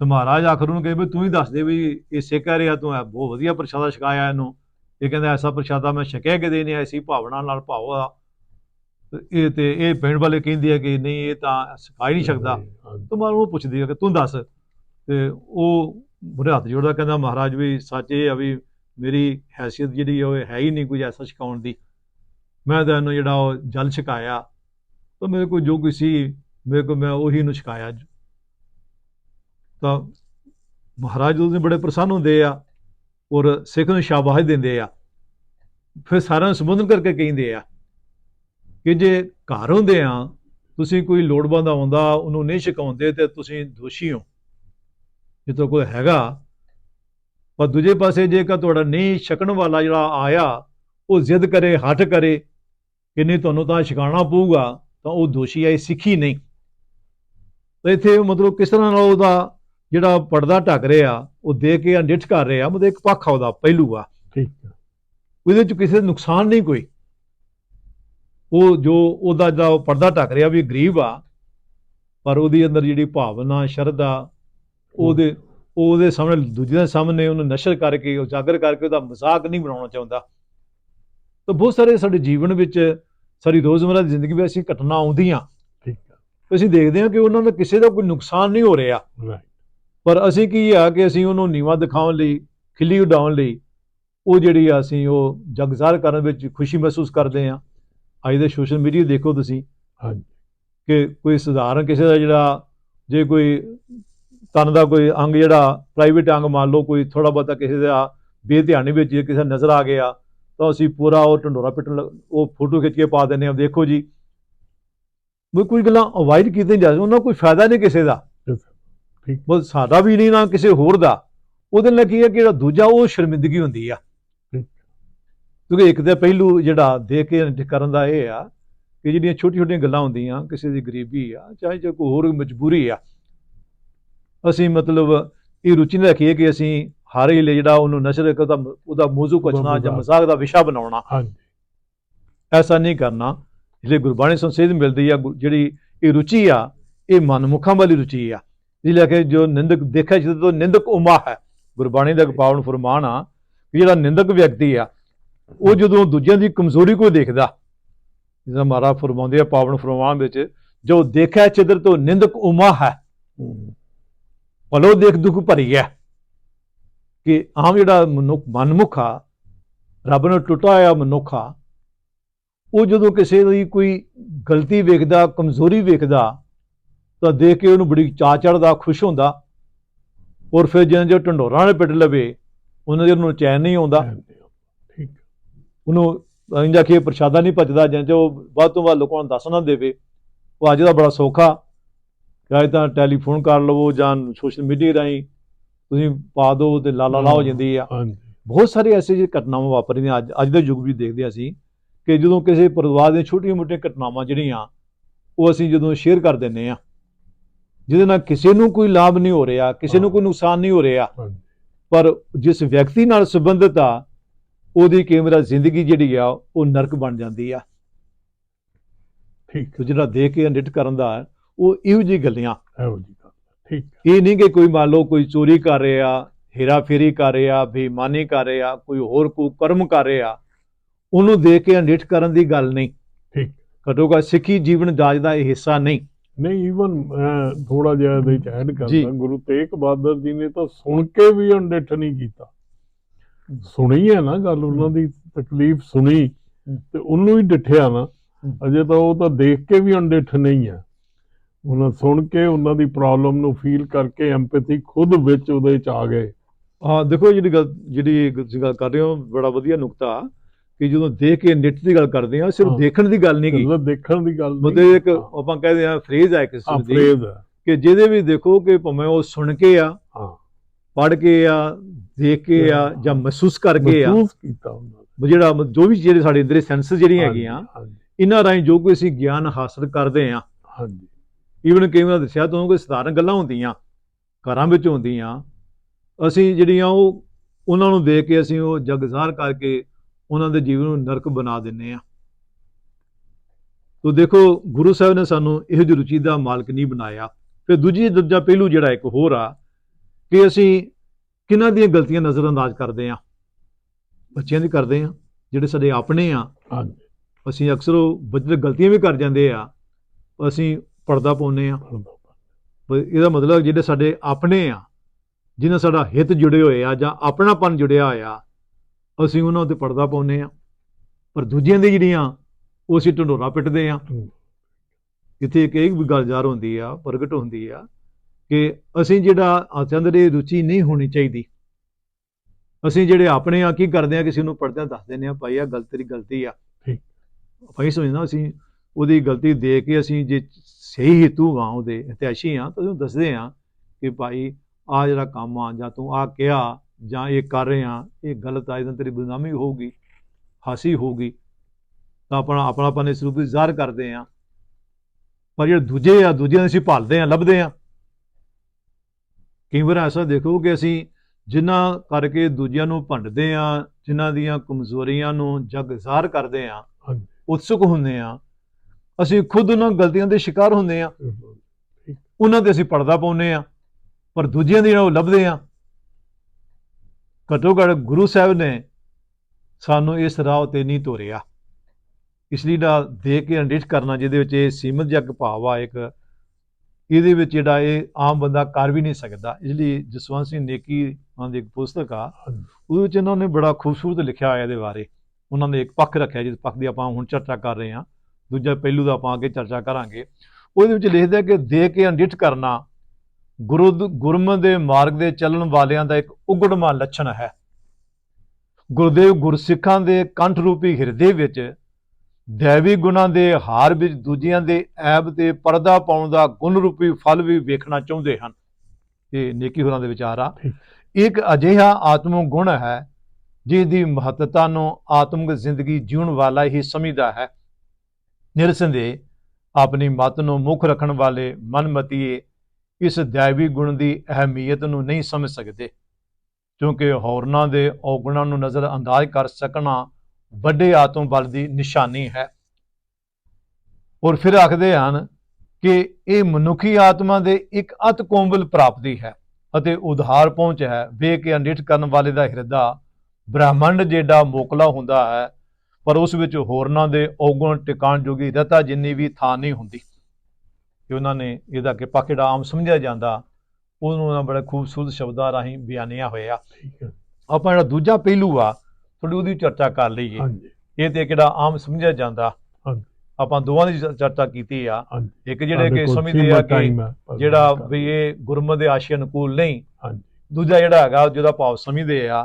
ਤੇ ਮਹਾਰਾਜ ਆਖਰ ਨੂੰ ਕਹੇ ਵੀ ਤੂੰ ਹੀ ਦੱਸ ਦੇ ਵੀ ਇਹ ਸਿੱਖ ਕਹਿ ਰਿਹਾ, ਤੂੰ ਇਹ ਬਹੁਤ ਵਧੀਆ ਪ੍ਰਸ਼ਾਦਾ ਛਕਾਇਆ ਇਹਨੂੰ। ਇਹ ਕਹਿੰਦਾ, ਐਸਾ ਪ੍ਰਸ਼ਾਦਾ ਮੈਂ ਛਕਿਆ ਕਿਤੇ ਨਹੀਂ, ਐਸੀ ਭਾਵਨਾ ਨਾਲ ਭਾਵ ਇਹ ਤੇ ਇਹ ਪਿੰਡ ਵਾਲੇ ਕਹਿੰਦੇ ਆ ਕਿ ਨਹੀਂ ਇਹ ਤਾਂ ਸਿਖਾ ਹੀ ਨਹੀਂ ਸਕਦਾ ਤੇ ਮੈਂ ਉਹਨੂੰ ਪੁੱਛਦੀ ਆ ਕਿ ਤੂੰ ਦੱਸ। ਤੇ ਉਹ ਬੁਰੇ ਹੱਥ ਜੋੜਦਾ ਕਹਿੰਦਾ ਮਹਾਰਾਜ ਵੀ ਸੱਚ ਇਹ ਆ ਵੀ ਮੇਰੀ ਹੈਸੀਅਤ ਜਿਹੜੀ ਉਹ ਹੈ ਹੀ ਨਹੀਂ ਕੁਝ ਐਸਾ ਛਕਾਉਣ ਦੀ। ਮੈਂ ਤਾਂ ਇਹਨੂੰ ਜਿਹੜਾ ਉਹ ਜਲ ਛਕਾਇਆ। ਤਾਂ ਮੇਰੇ ਕੋਲ ਜੋ ਕੁਛ ਸੀ ਮੇਰੇ ਕੋਲ ਮੈਂ ਉਹੀ ਨੂੰ ਛਕਾਇਆ। ਤਾਂ ਮਹਾਰਾਜ ਉਹਦੇ ਬੜੇ ਪ੍ਰਸੰਨ ਹੁੰਦੇ ਆ ਔਰ ਸਿੱਖ ਨੂੰ ਸ਼ਾਬਾਸ਼ ਦਿੰਦੇ ਆ। ਫਿਰ ਸਾਰਿਆਂ ਨੂੰ ਸੰਬੋਧਨ ਕਰਕੇ ਕਹਿੰਦੇ ਆ। ਕਿ ਜੇ ਘਰ ਹੁੰਦੇ ਆ ਤੁਸੀਂ ਕੋਈ ਲੋੜਵੰਦ ਆਉਂਦਾ ਉਹਨੂੰ ਨਹੀਂ ਛਕਾਉਂਦੇ ਤੇ ਤੁਸੀਂ ਦੋਸ਼ੀ ਹੋ। ਜੇ ਤਾਂ ਕੋਈ ਹੈਗਾ। ਪਰ ਦੂਜੇ ਪਾਸੇ ਜੇਕਰ ਤੁਹਾਡਾ ਨਹੀਂ ਛਕਣ ਵਾਲਾ ਜਿਹੜਾ ਆਇਆ ਉਹ ਜ਼ਿੱਦ ਕਰੇ ਹੱਠ ਕਰੇ ਕਿ ਨਹੀਂ ਤੁਹਾਨੂੰ ਤਾਂ ਛਕਾਉਣਾ ਪਊਗਾ ਤਾਂ ਉਹ ਦੋਸ਼ੀ ਹੈ ਸਿੱਖੀ ਨਹੀਂ। ਤਾਂ ਇੱਥੇ ਮਤਲਬ ਕਿਸ ਤਰ੍ਹਾਂ ਨਾਲ ਉਹਦਾ ਜਿਹੜਾ ਪਰਦਾ ਢੱਕ ਰਿਹਾ ਉਹ ਦੇ ਕੇ ਅਨਡਿਠ ਕਰ ਰਿਹਾ ਮਤਲਬ ਇੱਕ ਪੱਖ ਆ ਉਹਦਾ ਪਹਿਲੂ ਆ। ਠੀਕ ਹੈ ਉਹਦੇ ਚ ਕਿਸੇ ਨੁਕਸਾਨ ਨਹੀਂ ਕੋਈ। ਉਹ ਜੋ ਉਹਦਾ ਜਿਹੜਾ ਉਹ ਪਰਦਾ ਢੱਕ ਰਿਹਾ ਵੀ ਗਰੀਬ ਆ ਪਰ ਉਹਦੀ ਅੰਦਰ ਜਿਹੜੀ ਭਾਵਨਾ ਸ਼ਰਧਾ ਉਹਦੇ ਉਹਦੇ ਸਾਹਮਣੇ ਦੂਜਿਆਂ ਦੇ ਸਾਹਮਣੇ ਉਹਨੂੰ ਨਸ਼ਰ ਕਰਕੇ ਉਜਾਗਰ ਕਰਕੇ ਉਹਦਾ ਮਜ਼ਾਕ ਨਹੀਂ ਬਣਾਉਣਾ ਚਾਹੁੰਦਾ। ਤਾਂ ਬਹੁਤ ਸਾਰੇ ਸਾਡੇ ਜੀਵਨ ਵਿੱਚ ਸਾਡੀ ਰੋਜ਼ਮਰਰਾ ਦੀ ਜ਼ਿੰਦਗੀ ਵਿੱਚ ਅਸੀਂ ਘਟਨਾ ਆਉਂਦੀਆਂ। ਠੀਕ ਹੈ ਅਸੀਂ ਦੇਖਦੇ ਹਾਂ ਕਿ ਉਹਨਾਂ ਦਾ ਕਿਸੇ ਦਾ ਕੋਈ ਨੁਕਸਾਨ ਨਹੀਂ ਹੋ ਰਿਹਾ। ਰਾਈਟ ਪਰ ਅਸੀਂ ਕੀ ਆ ਕਿ ਅਸੀਂ ਉਹਨੂੰ ਨੀਵਾ ਦਿਖਾਉਣ ਲਈ ਖਿੱਲੀ ਉਡਾਉਣ ਲਈ ਉਹ ਜਿਹੜੀ ਆ ਅਸੀਂ ਉਹ ਜਗਜ਼ਾਰ ਕਰਨ ਵਿੱਚ ਖੁਸ਼ੀ ਮਹਿਸੂਸ ਕਰਦੇ ਆ ਅੱਜ ਦੇ ਸੋਸ਼ਲ ਮੀਡੀਆ ਦੇਖੋ ਤੁਸੀਂ। ਹਾਂਜੀ ਕਿ ਕੋਈ ਸਧਾਰਨ ਕਿਸੇ ਦਾ ਜਿਹੜਾ ਜੇ ਕੋਈ ਤਨ ਦਾ ਕੋਈ ਅੰਗ ਜਿਹੜਾ ਪ੍ਰਾਈਵੇਟ ਅੰਗ ਮੰਨ ਲਓ ਕੋਈ ਥੋੜਾ ਬਹੁਤਾ ਕਿਸੇ ਦਾ ਬੇਧਿਆਨੀ ਵਿੱਚ ਜੇ ਕਿਸੇ ਨਜ਼ਰ ਆ ਗਿਆ ਤਾਂ ਅਸੀਂ ਪੂਰਾ ਉਹ ਢੰਡੋਰਾ ਪਿੱਟਣ ਉਹ ਫੋਟੋ ਖਿੱਚ ਕੇ ਪਾ ਦਿੰਦੇ ਆ ਦੇਖੋ ਜੀ ਵੀ ਕੋਈ ਗੱਲਾਂ ਅਵਾਇਡ ਕੀਤੀਆਂ ਜਾ ਉਹਨਾਂ ਕੋਈ ਫਾਇਦਾ ਨਹੀਂ ਕਿਸੇ ਦਾ। ਠੀਕ ਬਸ ਸਾਡਾ ਵੀ ਨਹੀਂ ਨਾ ਕਿਸੇ ਹੋਰ ਦਾ। ਉਹਦੇ ਨਾਲ ਕੀ ਹੈ ਕਿ ਜਿਹੜਾ ਦੂਜਾ ਉਹ ਸ਼ਰਮਿੰਦਗੀ ਹੁੰਦੀ ਆ। ਕਿਉਂਕਿ ਇੱਕ ਤੇ ਪਹਿਲੂ ਜਿਹੜਾ ਦੇਖ ਕੇ ਕਰਨ ਦਾ ਇਹ ਆ ਕਿ ਜਿਹੜੀਆਂ ਛੋਟੀ ਛੋਟੀਆਂ ਗੱਲਾਂ ਹੁੰਦੀਆਂ ਕਿਸੇ ਦੀ ਗਰੀਬੀ ਆ ਚਾਹੇ ਜੇ ਕੋਈ ਹੋਰ ਮਜਬੂਰੀ ਆ ਅਸੀਂ ਮਤਲਬ ਇਹ ਰੁਚੀ ਨਾਲ ਰੱਖੀਏ ਕਿ ਅਸੀਂ ਹਰ ਵੇਲੇ ਜਿਹੜਾ ਉਹਨੂੰ ਨਸ਼ਰ ਉਹਦਾ ਉਹਦਾ ਮੌਜੂ ਕੁਚਣਾ ਜਾਂ ਮਜ਼ਾਕ। ਦਾ ਵਿਸ਼ਾ ਬਣਾਉਣਾ। ਹਾਂਜੀ। ਐਸਾ ਨਹੀਂ ਕਰਨਾ। ਜਿਹੜੇ ਗੁਰਬਾਣੀ ਤੋਂ ਸੇਧ ਮਿਲਦੀ ਆ ਜਿਹੜੀ ਇਹ ਰੁਚੀ ਆ ਇਹ ਮਨਮੁਖਾਂ ਵਾਲੀ ਰੁਚੀ ਆ। ਲਈ ਕਿ ਜੋ ਨਿੰਦਕ ਦੇਖਿਆ ਜਿਸ ਤੋਂ ਨਿੰਦਕ ਉਮਾ ਹੈ। ਗੁਰਬਾਣੀ ਦਾ ਪਾਵਨ ਫਰਮਾਨ ਆ ਕਿ ਜਿਹੜਾ ਨਿੰਦਕ ਵਿਅਕਤੀ ਆ ਉਹ ਜਦੋਂ ਦੂਜਿਆਂ ਦੀ ਕਮਜ਼ੋਰੀ ਕੋ ਦੇਖਦਾ ਜਿਹਦਾ ਮਾਰਾ ਫਰਮਾਉਂਦੇ ਆ ਪਾਵਨ ਫਰਮਾਨ ਵਿੱਚ ਜੋ ਦੇਖਿਆ ਚਿਦਰ ਤੋਂ ਨਿੰਦਕ ਉਮਾ ਹੈ ਹੂੰ, ਭਲੋ ਦੇਖ ਦੁਖ ਭਰੀ ਹੈ ਕਿ ਆਮ ਜਿਹੜਾ ਮਨੁੱਖ ਮਨਮੁਖ ਆ ਰੱਬ ਨੂੰ ਟੁੱਟਾ ਹੋਇਆ ਮਨੁੱਖ ਆ ਉਹ ਜਦੋਂ ਕਿਸੇ ਦੀ ਕੋਈ ਗਲਤੀ ਵੇਖਦਾ ਕਮਜ਼ੋਰੀ ਵੇਖਦਾ ਤਾਂ ਦੇਖ ਕੇ ਉਹਨੂੰ ਬੜੀ ਚਾਅ ਚੜਦਾ ਖੁਸ਼ ਹੁੰਦਾ ਔਰ ਫਿਰ ਜਿਹਨਾਂ ਜੋ ਢੰਡੋਰਾਂ ਨੇ ਪਿੱਟ ਲਵੇ ਉਹਨਾਂ ਦੇ ਉਹਨੂੰ ਚੈਨ ਨਹੀਂ ਆਉਂਦਾ। ਉਹਨੂੰ ਅਸੀਂ ਜਾ ਕੇ ਪ੍ਰਸ਼ਾਦਾ ਨਹੀਂ ਭਜਦਾ ਜਾਂ ਜੋ ਵੱਧ ਤੋਂ ਵੱਧ ਲੋਕਾਂ ਨੂੰ ਦੱਸ ਨਾ ਦੇਵੇ ਉਹ ਅੱਜ ਦਾ ਬੜਾ ਸੌਖਾ। ਚਾਹੇ ਤਾਂ ਟੈਲੀਫੋਨ ਕਰ ਲਵੋ ਜਾਂ ਸੋਸ਼ਲ ਮੀਡੀਆ ਰਾਹੀਂ ਤੁਸੀਂ ਪਾ ਦਿਓ ਤੇ ਲਾ ਲਾ ਹੋ ਜਾਂਦੀ ਆ। ਬਹੁਤ ਸਾਰੇ ਐਸੇ ਜਿਹੇ ਘਟਨਾਵਾਂ ਵਾਪਰਦੀਆਂ ਅੱਜ ਅੱਜ ਦੇ ਯੁੱਗ ਵੀ ਦੇਖਦੇ ਅਸੀਂ ਕਿ ਜਦੋਂ ਕਿਸੇ ਪਰਿਵਾਰ ਦੀਆਂ ਛੋਟੀਆਂ-ਮੋਟੀਆਂ ਘਟਨਾਵਾਂ ਜਿਹੜੀਆਂ ਉਹ ਅਸੀਂ ਜਦੋਂ ਸ਼ੇਅਰ ਕਰ ਦਿੰਨੇ ਆ ਜਿਹਦੇ ਨਾਲ ਕਿਸੇ ਨੂੰ ਕੋਈ ਲਾਭ ਨਹੀਂ ਹੋ ਰਿਹਾ ਕਿਸੇ ਨੂੰ ਕੋਈ ਨੁਕਸਾਨ ਨਹੀਂ ਹੋ ਰਿਹਾ। ਪਰ ਜਿਸ ਵਿਅਕਤੀ ਨਾਲ ਸੰਬੰਧਿਤ ਆ ਉਹਦੀ ਕੇਮਰਾ ਜ਼ਿੰਦਗੀ ਜਿਹੜੀ ਆ ਉਹ ਨਰਕ ਬਣ ਜਾਂਦੀ ਆ। ਠੀਕ ਜਿਹੜਾ ਦੇਖ ਕੇ ਐਡਿਟ ਕਰਨ ਦਾ ਉਹ ਇਹੋ ਜਿਹੀ ਗੱਲਾਂ। ਇਹੋ ਜੀ। ਠੀਕ ਇਹ ਨਹੀਂ ਕਿ ਕੋਈ ਮੰਨ ਲਓ ਕੋਈ ਚੋਰੀ ਕਰ ਰਿਹਾ ਹੇਰਾ ਫੇਰੀ ਕਰ ਰਿਹਾ ਬੇਈਮਾਨੀ ਕਰ ਰਿਹਾ ਕੋਈ ਹੋਰ ਕੋ ਕਰਮ ਕਰ ਰਿਹਾ ਉਹਨੂੰ ਦੇਖ ਕੇ ਐਡਿਟ ਕਰਨ ਦੀ ਗੱਲ ਨਹੀਂ। ਠੀਕ। ਘੱਟੋ ਘੱਟ ਸਿੱਖੀ ਜੀਵਨ ਜਾਜ ਦਾ ਇਹ ਹਿੱਸਾ ਨਹੀਂ। ਨਹੀਂ ਈਵਨ ਥੋੜਾ ਜਿਹਾ ਇਹਦੇ ਚ ਐਡ ਜੀ। ਕਰਦਾ ਗੁਰੂ ਤੇਗ ਬਹਾਦਰ ਜੀ ਨੇ ਤਾਂ ਸੁਣ ਕੇ ਵੀ ਅਣਡਿੱਠ ਨਹੀਂ ਕੀਤਾ। ਸੁਣੀ ਹੈ ਨਾ ਗੱਲ ਉਹਨਾਂ ਦੀ ਤਕਲੀਫ ਸੁਣੀ ਤੇ ਉਹਨੂੰ ਹੀ ਡਿੱਠਿਆ ਨਾ। ਅਜੇ ਤਾਂ ਉਹ ਤਾਂ ਦੇਖ ਕੇ ਵੀ ਅਣਡਿੱਠ ਨਹੀਂ ਹੈ। ਉਹਨਾਂ ਸੁਣ ਕੇ ਉਹਨਾਂ ਦੀ ਪ੍ਰੋਬਲਮ ਨੂੰ ਫੀਲ ਕਰਕੇ ਐਮਪੈਥੀ ਖੁਦ ਵਿੱਚ ਉਹਦੇ ਚ ਆ ਗਏ। ਹਾਂ ਦੇਖੋ ਜਿਹੜੀ ਗੱਲ ਜਿਹੜੀ ਗੱਲ ਕਰ ਰਹੇ ਹੋ ਬੜਾ ਵਧੀਆ ਨੁਕਤਾ ਕਿ ਜਦੋਂ ਦੇਖ ਕੇ ਨਿੱਟ ਦੀ ਗੱਲ ਕਰਦੇ ਆ ਸਿਰਫ। ਦੇਖਣ ਦੀ ਗੱਲ ਨਹੀਂ ਗੀ। ਮਤਲਬ ਦੇਖਣ ਦੀ ਗੱਲ ਮਤਲਬ ਇੱਕ ਆਪਾਂ ਕਹਿੰਦੇ ਆ ਫਰੇਜ਼ ਆ ਆ ਕਿਸਮ ਦੀ ਕਿ ਜਿਹਦੇ ਵੀ ਦੇਖੋ ਕਿ ਭਾਵੇਂ ਉਹ ਸੁਣ ਕੇ ਆ ਹਾਂ ਪੜ੍ਹ ਕੇ ਆ ਦੇਖ ਕੇ ਆ। ਜਾਂ ਮਹਿਸੂਸ ਕਰਕੇ ਆ। ਮਹਿਸੂਸ ਕੀਤਾ ਨੇ। ਜਿਹੜਾ ਜੋ ਵੀ ਜਿਹੜੇ ਸਾਡੇ ਅੰਦਰੇ ਸੈਂਸ ਜਿਹੜੀਆਂ ਹੈਗੀਆਂ ਇਹਨਾਂ ਰਾਹੀਂ ਜੋ ਕੋਈ ਅਸੀਂ ਗਿਆਨ ਹਾਸਲ ਕਰਦੇ ਆ। ਹਾਂਜੀ। ਈਵਨ ਕਈ ਵਾਰ ਦੱਸਿਆ ਤੁਹਾਨੂੰ ਕੋਈ ਸਧਾਰਨ ਗੱਲਾਂ ਹੁੰਦੀਆਂ ਘਰਾਂ ਵਿੱਚ ਹੁੰਦੀਆਂ ਅਸੀਂ ਜਿਹੜੀਆਂ ਉਹ ਉਹਨਾਂ ਨੂੰ ਦੇਖ ਕੇ ਅਸੀਂ ਉਹ ਜਗਜ਼ਾਰ ਕਰਕੇ ਉਹਨਾਂ ਦੇ ਜੀਵਨ ਨੂੰ ਨਰਕ ਬਣਾ ਦਿੰਨੇ ਆ। ਤੋ ਦੇਖੋ ਗੁਰੂ ਸਾਹਿਬ ਨੇ ਸਾਨੂੰ ਇਹੋ ਜਿਹੀ ਰੁਚੀ ਦਾ ਮਾਲਕ ਨਹੀਂ ਬਣਾਇਆ। ਫਿਰ ਦੂਜੀ ਦੂਜਾ ਪਹਿਲੂ ਜਿਹੜਾ ਇੱਕ ਹੋਰ ਆ ਕਿ ਅਸੀਂ ਕਿਹਨਾਂ ਦੀਆਂ ਗਲਤੀਆਂ ਨਜ਼ਰ ਅੰਦਾਜ਼ ਕਰਦੇ ਆ ਬੱਚਿਆਂ ਦੀ ਕਰਦੇ ਆ ਜਿਹੜੇ ਸਾਡੇ ਆਪਣੇ ਆ ਅਸੀਂ ਅਕਸਰ ਉਹ ਬੱਚੇ ਗਲਤੀਆਂ ਵੀ ਕਰ ਜਾਂਦੇ ਆ ਅਸੀਂ ਪਰਦਾ ਪਾਉਂਦੇ ਆ ਇਹਦਾ ਮਤਲਬ ਜਿਹੜੇ ਸਾਡੇ ਆਪਣੇ ਆ ਜਿਨ੍ਹਾਂ ਸਾਡਾ ਹਿੱਤ ਜੁੜੇ ਹੋਏ ਆ ਜਾਂ ਆਪਣਾਪਨ ਜੁੜਿਆ ਹੋਇਆ ਅਸੀਂ ਉਹਨਾਂ ਉੱਤੇ ਪਰਦਾ ਪਾਉਂਦੇ ਆ ਪਰ ਦੂਜਿਆਂ ਦੀ ਜਿਹੜੀਆਂ ਉਹ ਅਸੀਂ ਢੰਡੋਰਾ ਪਿੱਟਦੇ ਆ। ਇੱਥੇ ਇੱਕ ਇਹ ਵੀ ਗੱਲ ਜ਼ਾਹਰ ਹੁੰਦੀ ਆ ਪ੍ਰਗਟ ਹੁੰਦੀ ਆ ਕਿ ਅਸੀਂ ਜਿਹੜਾ ਆਚੰਦ ਦੀ ਰੁਚੀ ਨਹੀਂ ਹੋਣੀ ਚਾਹੀਦੀ। ਅਸੀਂ ਜਿਹੜੇ ਆਪਣੇ ਆ ਕੀ ਕਰਦੇ ਆ ਕਿਸੇ ਨੂੰ ਪੜਦਿਆਂ ਦੱਸ ਦਿੰਦੇ ਆ ਭਾਈ ਆ ਗਲਤ ਤੇਰੀ ਗਲਤੀ ਆ। ਠੀਕ। ਭਾਈ ਸਮਝਣਾ ਅਸੀਂ ਉਹਦੀ ਗਲਤੀ ਦੇ ਕੇ ਅਸੀਂ ਜੇ ਸਹੀ ਹਿੱਤੂ ਆ ਉਹਦੇ ਇਤਿਹਾਸੀ ਆ ਤਾਂ ਉਹਨੂੰ ਦੱਸਦੇ ਆ ਕਿ ਭਾਈ ਆ ਜਿਹੜਾ ਕੰਮ ਆ ਜਾਂ ਤੂੰ ਆ ਕਿਹਾ ਜਾਂ ਇਹ ਕਰ ਰਹੇ ਆ ਇਹ ਗਲਤ ਆ ਇਹਦਾਂ ਤੇਰੀ ਬਦਨਾਮੀ ਹੋਊਗੀ ਹਾਸੀ ਹੋਊਗੀ। ਤਾਂ ਆਪਣਾ ਆਪਣਾਪਨ ਇਸ ਰੂਪ ਵਿੱਚ ਜ਼ਾਹਰ ਕਰਦੇ ਆ ਪਰ ਜਿਹੜੇ ਦੂਜੇ ਆ ਦੂਜਿਆਂ ਨੂੰ ਅਸੀਂ ਭਾਲਦੇ ਆ ਲੱਭਦੇ ਆ ਕਈ ਵਾਰ ਐਸਾ ਦੇਖੋ ਕਿ ਅਸੀਂ ਜਿਨ੍ਹਾਂ ਕਰਕੇ ਦੂਜਿਆਂ ਨੂੰ ਭੰਡਦੇ ਆ ਜਿਨ੍ਹਾਂ ਦੀਆਂ ਕਮਜ਼ੋਰੀਆਂ ਨੂੰ ਜਗ ਜ਼ਾਹਰ ਕਰਦੇ ਆ। ਉਤਸੁਕ ਹੁੰਦੇ ਆ ਅਸੀਂ ਖੁਦ ਉਹਨਾਂ ਗਲਤੀਆਂ ਦੇ ਸ਼ਿਕਾਰ ਹੁੰਦੇ ਆ ਉਹਨਾਂ ਤੇ ਅਸੀਂ ਪਰਦਾ ਪਾਉਂਦੇ ਆ ਪਰ ਦੂਜਿਆਂ ਦੀ ਉਹ ਲੱਭਦੇ ਆ ਘੱਟੋ ਘੱਟ ਗੁਰੂ ਸਾਹਿਬ ਨੇ ਸਾਨੂੰ ਇਸ ਰਾਹ ਤੇ ਨਹੀਂ ਤੋਰਿਆ। ਇਸ ਲਈ ਦਾ ਦੇਖ ਕੇ ਅੰਡਿਸ਼ ਕਰਨਾ ਜਿਹਦੇ ਵਿੱਚ ਇਹ ਸੀਮਤ ਜਗ ਭਾਵ ਆ ਇੱਕ ਇਹਦੇ ਵਿੱਚ ਜਿਹੜਾ ਇਹ ਆਮ ਬੰਦਾ ਕਰ ਵੀ ਨਹੀਂ ਸਕਦਾ। ਇਸ ਲਈ ਜਸਵੰਤ ਸਿੰਘ ਨੇਕੀ ਉਹਨਾਂ ਦੀ ਇੱਕ ਪੁਸਤਕ ਆ। ਉਹਦੇ ਵਿੱਚ ਇਹਨਾਂ ਨੇ ਬੜਾ ਖੂਬਸੂਰਤ ਲਿਖਿਆ ਹੋਇਆ ਇਹਦੇ ਬਾਰੇ। ਉਹਨਾਂ ਨੇ ਇੱਕ ਪੱਖ ਰੱਖਿਆ ਜਿਸ ਪੱਖ ਦੀ ਆਪਾਂ ਹੁਣ ਚਰਚਾ ਕਰ ਰਹੇ ਹਾਂ। ਦੂਜਾ ਪਹਿਲੂ ਦਾ ਆਪਾਂ ਅੱਗੇ ਚਰਚਾ ਕਰਾਂਗੇ। ਉਹਦੇ ਵਿੱਚ ਲਿਖਦਾ ਕਿ ਦੇ ਕੇ ਅੰਡਿਠ ਕਰਨਾ ਗੁਰੂ ਗੁਰਮ ਦੇ ਮਾਰਗ ਦੇ ਚੱਲਣ ਵਾਲਿਆਂ ਦਾ ਇੱਕ ਉਗੜਮਾ ਲੱਛਣ ਹੈ। ਗੁਰਦੇਵ ਗੁਰਸਿੱਖਾਂ ਦੇ ਕੰਠ ਰੂਪੀ ਹਿਰਦੇ ਵਿੱਚ ਦੇਵੀ ਗੁਣਾਂ ਦੇ ਹਾਰ ਵਿੱਚ ਦੂਜਿਆਂ ਦੇ ਐਬ ਤੇ ਪਰਦਾ ਪਾਉਣ ਦਾ ਗੁਣ ਰੂਪੀ ਫਲ ਵੀ ਵੇਖਣਾ ਚਾਹੁੰਦੇ ਹਨ। ਇਹ ਨੇਕੀ ਹੋਰਾਂ ਦੇ ਵਿਚਾਰ ਆ। ਇੱਕ ਅਜਿਹਾ ਆਤਮ ਗੁਣ ਹੈ ਜਿਸ ਦੀ ਮਹੱਤਤਾ ਨੂੰ ਆਤਮਿਕ ਜ਼ਿੰਦਗੀ ਜਿਉਣ ਵਾਲਾ ਹੀ ਸਮਝਦਾ ਹੈ। ਨਿਰਸੰਦੇਹ ਆਪਣੀ ਮਤ ਨੂੰ ਮੁੱਖ ਰੱਖਣ ਵਾਲੇ ਮਨਮਤੀਏ ਇਸ ਦੈਵੀ ਗੁਣ ਦੀ ਅਹਿਮੀਅਤ ਨੂੰ ਨਹੀਂ ਸਮਝ ਸਕਦੇ ਕਿਉਂਕਿ ਹੋਰਨਾਂ ਦੇ ਔਗੁਣਾਂ ਨੂੰ ਨਜ਼ਰ ਅੰਦਾਜ਼ ਕਰ ਸਕਣਾ ਵੱਡੇ ਆਤਮ ਬਲ ਦੀ ਨਿਸ਼ਾਨੀ ਹੈ। ਔਰ ਫਿਰ ਆਖਦੇ ਹਨ ਕਿ ਇਹ ਮਨੁੱਖੀ ਆਤਮਾ ਦੇ ਇੱਕ ਅਤ ਕੋਮਲ ਪ੍ਰਾਪਤੀ ਹੈ ਅਤੇ ਉਧਾਰ ਪਹੁੰਚ ਹੈ। ਵੇਖ ਕੇ ਅੰਡਿਠ ਕਰਨ ਵਾਲੇ ਦਾ ਹਿਰਦਾ ਬ੍ਰਹਮੰਡ ਜਿਹੜਾ ਮੋਕਲਾ ਹੁੰਦਾ ਹੈ ਪਰ ਉਸ ਵਿੱਚ ਹੋਰਨਾਂ ਦੇ ਔਗਣ ਟਿਕਾਣ ਜੋਗੀ ਰਤਾ ਜਿੰਨੀ ਵੀ ਥਾਂ ਨਹੀਂ ਹੁੰਦੀ। ਕਿ ਉਹਨਾਂ ਨੇ ਇਹਦਾ ਕਿ ਜਿਹੜਾ ਆਮ ਸਮਝਿਆ ਜਾਂਦਾ ਉਹਨੂੰ ਉਹਨਾਂ ਬੜੇ ਖੂਬਸੂਰਤ ਸ਼ਬਦਾਂ ਰਾਹੀਂ ਬਿਆਨਿਆ ਹੋਇਆ। ਆਪਾਂ ਜਿਹੜਾ ਦੂਜਾ ਪਹਿਲੂ ਆ ਥੋੜੀ ਉਹਦੀ ਚਰਚਾ ਕਰ ਲਈਏ। ਹਾਂਜੀ। ਇਹ ਤੇ ਕਿਹੜਾ ਆਮ ਸਮਝਿਆ ਜਾਂਦਾ। ਹਾਂਜੀ। ਆਪਾਂ ਦੋਵਾਂ ਦੀ ਚਰਚਾ ਕੀਤੀ ਆ। ਹਾਂਜੀ। ਇੱਕ ਜਿਹੜੇ ਕਿ ਸਮਝਦੇ ਆ ਕਿ ਜਿਹੜਾ ਵੀ ਇਹ ਗੁਰਮਤਿ ਦੇ ਆਸ਼ੇ ਅਨੁਕੂਲ ਨਹੀਂ। ਹਾਂਜੀ। ਦੂਜਾ ਜਿਹੜਾ ਹੈਗਾ ਜਿਹਦਾ ਭਾਵ ਸਮਝਦੇ ਆ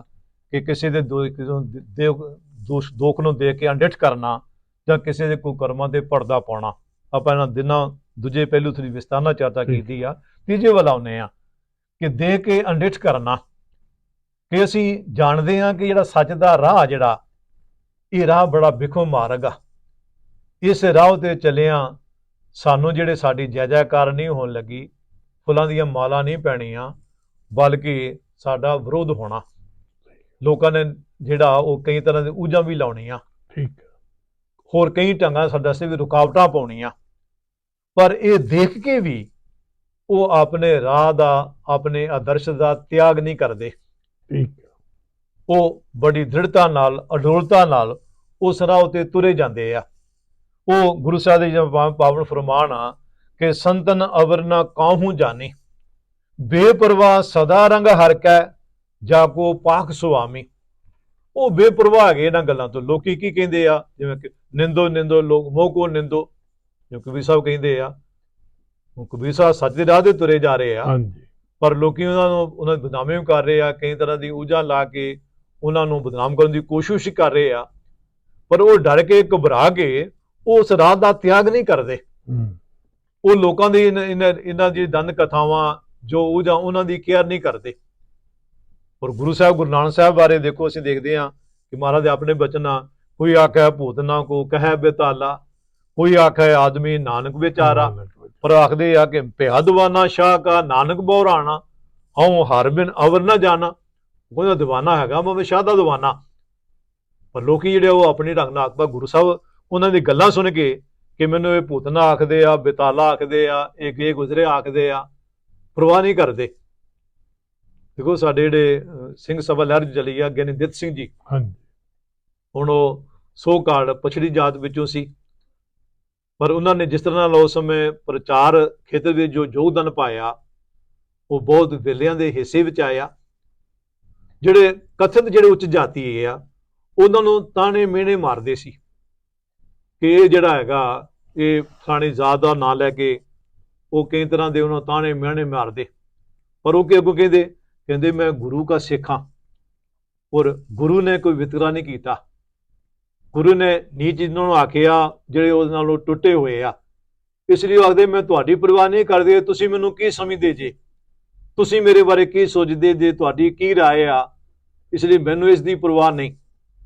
ਕਿ ਕਿਸੇ ਦੇ ਦੋ- ਦੇ- ਦੇ- ਦੋਸ਼ ਦੋਖ ਨੂੰ ਦੇਖ ਕੇ ਅੰਡਿਠ ਕਰਨਾ ਜਾਂ ਕਿਸੇ ਦੇ ਕੁਕਰਮਾਂ ਦੇ ਪਰਦਾ ਪਾਉਣਾ। ਆਪਾਂ ਇਹਨਾਂ ਦਿਨਾਂ ਦੂਜੇ ਪਹਿਲੂ ਥੋੜੀ ਵਿਸਤਾਰਨਾ ਚਰਚਾ ਠੀਕ। ਕੀਤੀ ਆ। ਤੀਜੇ ਵੱਲ ਆਉਂਦੇ ਆ ਕਿ ਦੇ ਕੇ ਅੰਡਿਠ ਕਰਨਾ। ਕਿ ਅਸੀਂ ਜਾਣਦੇ ਹਾਂ ਕਿ ਜਿਹੜਾ ਸੱਚ ਦਾ ਰਾਹ ਜਿਹੜਾ ਇਹ ਰਾਹ ਬੜਾ ਬਿਖੋ ਮਾਰਗ ਆ। ਇਸ ਰਾਹ ਤੇ ਚੱਲਿਆਂ ਸਾਨੂੰ ਜਿਹੜੇ ਸਾਡੀ ਜੈ ਜੈਕਾਰ ਨਹੀਂ ਹੋਣ ਲੱਗੀ ਫੁੱਲਾਂ ਦੀਆਂ ਮਾਲਾ ਨਹੀਂ ਪੈਣੀਆਂ ਬਲਕਿ ਸਾਡਾ ਵਿਰੋਧ ਹੋਣਾ। ਲੋਕਾਂ ਨੇ ਜਿਹੜਾ ਉਹ ਕਈ ਤਰ੍ਹਾਂ ਦੇ ਊਜਾਂ ਵੀ ਲਾਉਣੀਆਂ। ਠੀਕ ਹੋਰ ਕਈ ਢੰਗਾਂ ਸਾਡੇ ਸੇ ਵੀ ਰੁਕਾਵਟਾਂ ਪਾਉਣੀਆਂ। ਪਰ ਇਹ ਦੇਖ ਕੇ ਵੀ ਉਹ ਆਪਣੇ ਰਾਹ ਦਾ ਆਪਣੇ ਆਦਰਸ਼ ਦਾ ਤਿਆਗ ਨਹੀਂ ਕਰਦੇ। ਠੀਕ। ਉਹ ਬੜੀ ਦ੍ਰਿੜਤਾ ਨਾਲ, ਅਡੋਲਤਾ ਨਾਲ ਉਸ ਰਾਹ ਉਤੇ ਤੁਰੇ ਜਾਂਦੇ ਆ। ਉਹ ਗੁਰੂ ਸਾਹਿਬ ਦੇ ਜਿਹੜਾ ਪਾਵਨ ਫਰਮਾਨ ਆ ਕਿ ਸੰਤਨ ਅਵਰ ਨ ਕਾਹੂ ਜਾਣੀ। ਬੇਪਰਵਾਹ ਸਦਾ ਰੰਗ ਹਰ ਕੈ, ਜਾ ਕੋ ਪਾਖ ਸੁਆਮੀ। ਉਹ ਬੇਪਰਵਾਹ ਹੈਗੇ ਇਹਨਾਂ ਗੱਲਾਂ ਤੋਂ। ਲੋਕੀ ਕੀ ਕਹਿੰਦੇ ਆ? ਜਿਵੇਂ ਕਿ ਨਿੰਦੋ ਨਿੰਦੋ, ਲੋਕ ਮੋਹ ਕੋ ਨਿੰਦੋ। ਜਿਵੇਂ ਕਬੀਰ ਸਾਹਿਬ ਕਹਿੰਦੇ ਆ ਉਹ ਕਬੀਰ ਸਾਹਿਬ ਸੱਚ ਦੇ ਰਾਹ ਤੇ ਤੁਰੇ ਜਾ ਰਹੇ ਆ। ਹਾਂਜੀ। ਪਰ ਲੋਕੀ ਉਹਨਾਂ ਨੂੰ ਉਹਨਾਂ ਦੀ ਬਦਨਾਮੀ ਵੀ ਕਰ ਰਹੇ ਆ ਕਈ ਤਰ੍ਹਾਂ ਦੀ ਊਜਾਂ ਲਾ ਕੇ ਉਹਨਾਂ ਨੂੰ ਬਦਨਾਮ ਕਰਨ ਦੀ ਕੋਸ਼ਿਸ਼ ਕਰ ਰਹੇ ਆ। ਪਰ ਉਹ ਡਰ ਕੇ ਘਬਰਾ ਕੇ ਉਸ ਰਾਹ ਦਾ ਤਿਆਗ ਨਹੀਂ ਕਰਦੇ। ਉਹ ਲੋਕਾਂ ਦੀ ਇਹਨਾਂ ਦੀ ਦੰਦ ਕਥਾਵਾਂ ਜੋ ਊਜਾਂ ਉਹਨਾਂ ਦੀ ਕੇਅਰ ਨਹੀਂ ਕਰਦੇ। ਔਰ ਗੁਰੂ ਸਾਹਿਬ ਗੁਰੂ ਨਾਨਕ ਸਾਹਿਬ ਬਾਰੇ ਦੇਖੋ ਅਸੀਂ ਦੇਖਦੇ ਹਾਂ ਕਿ ਮਹਾਰਾਜ ਦੇ ਆਪਣੇ ਬਚਨ ਕੋਈ ਆਖੇ ਭੂਤ ਨਾ ਕੋ ਕਹੈ ਬੇਤਾਲਾ ਕੋਈ ਆਖੇ ਆਦਮੀ ਨਾਨਕ ਵਿਚਾਰਾ। ਪਰ ਆਖਦੇ ਆ ਕਿ ਭਿਆ ਦੀਵਾਨਾ ਸ਼ਾਹ ਕਾ ਨਾਨਕ ਬੋਰਾਣਾ ਹਉ ਹਰ ਬਿਨ ਅਵਰ ਨਾ ਜਾਣਾ। ਉਹਦਾ ਦੀਵਾਨਾ ਹੈਗਾ ਮੈਂ ਸ਼ਾਹ ਦਾ ਦੀਵਾਨਾ। ਪਰ ਲੋਕੀ ਜਿਹੜੇ ਉਹ ਆਪਣੀ ਢੰਗ ਨਾਲ ਆਖਦਾ ਗੁਰੂ ਸਾਹਿਬ ਉਹਨਾਂ ਦੀ ਗੱਲਾਂ ਸੁਣ ਕੇ ਕਿ ਮੈਨੂੰ ਇਹ ਭੂਤਨਾ ਆਖਦੇ ਆ ਬਿਤਾਲਾ ਆਖਦੇ ਆ ਇਹ ਗੇ ਗੁਜ਼ਰੇ ਆਖਦੇ ਆ। ਪਰਵਾਹ ਨਹੀਂ ਕਰਦੇ। ਦੇਖੋ ਸਾਡੇ ਜਿਹੜੇ ਸਿੰਘ ਸਭਾ ਲਹਿਰ ਚਲੀ ਆ ਗਿਆਨੀ ਦਿੱਤ ਸਿੰਘ ਜੀ। ਹਾਂਜੀ। ਹੁਣ ਉਹ ਸੋ ਕਾਲ ਪਛੜੀ ਜਾਤ ਵਿੱਚੋਂ ਸੀ। ਪਰ ਉਹਨਾਂ ਨੇ ਜਿਸ ਤਰ੍ਹਾਂ ਨਾਲ ਉਸ ਸਮੇਂ ਪ੍ਰਚਾਰ ਖੇਤਰ ਵਿੱਚ ਜੋ ਯੋਗਦਾਨ ਪਾਇਆ, ਉਹ ਬਹੁਤ ਵੇਲਿਆਂ ਦੇ ਹਿੱਸੇ ਵਿੱਚ ਆਇਆ। ਜਿਹੜੇ ਕਥਿਤ ਜਿਹੜੇ ਉੱਚ ਜਾਤੀ ਆ, ਉਹਨਾਂ ਨੂੰ ਤਾਣੇ ਮਿਹਣੇ ਮਾਰਦੇ ਸੀ ਕਿ ਇਹ ਜਿਹੜਾ ਹੈਗਾ, ਇਹ ਫਲਾਣੀ ਜ਼ਾਤ ਦਾ ਨਾਂ ਲੈ ਕੇ ਉਹ ਕਈ ਤਰ੍ਹਾਂ ਦੇ ਉਹਨਾਂ ਤਾਣੇ ਮਿਹਣੇ ਮਾਰਦੇ। ਪਰ ਉਹ ਕਿ ਅੱਗੋਂ ਕਹਿੰਦੇ ਕਹਿੰਦੇ ਮੈਂ ਗੁਰੂ ਦਾ ਸਿੱਖ ਹਾਂ ਔਰ ਗੁਰੂ ਨੇ ਕੋਈ ਵਿਤਕਰਾ ਨਹੀਂ ਕੀਤਾ। ਗੁਰੂ ਨੇ ਨੀਚ ਜਿਹਨਾਂ ਨੂੰ ਆਖਿਆ ਜਿਹੜੇ ਉਹਦੇ ਨਾਲੋਂ ਟੁੱਟੇ ਹੋਏ ਆ ਇਸ ਲਈ ਉਹ ਆਖਦੇ ਮੈਂ ਤੁਹਾਡੀ ਪਰਵਾਹ ਨਹੀਂ ਕਰਦੇ ਤੁਸੀਂ ਮੈਨੂੰ ਕੀ ਸਮਝਦੇ ਜੇ ਤੁਸੀਂ ਮੇਰੇ ਬਾਰੇ ਕੀ ਸੋਚਦੇ ਜੇ ਤੁਹਾਡੀ ਕੀ رائے ਆ ਇਸ ਲਈ ਮੈਨੂੰ ਇਸ ਦੀ ਪਰਵਾਹ ਨਹੀਂ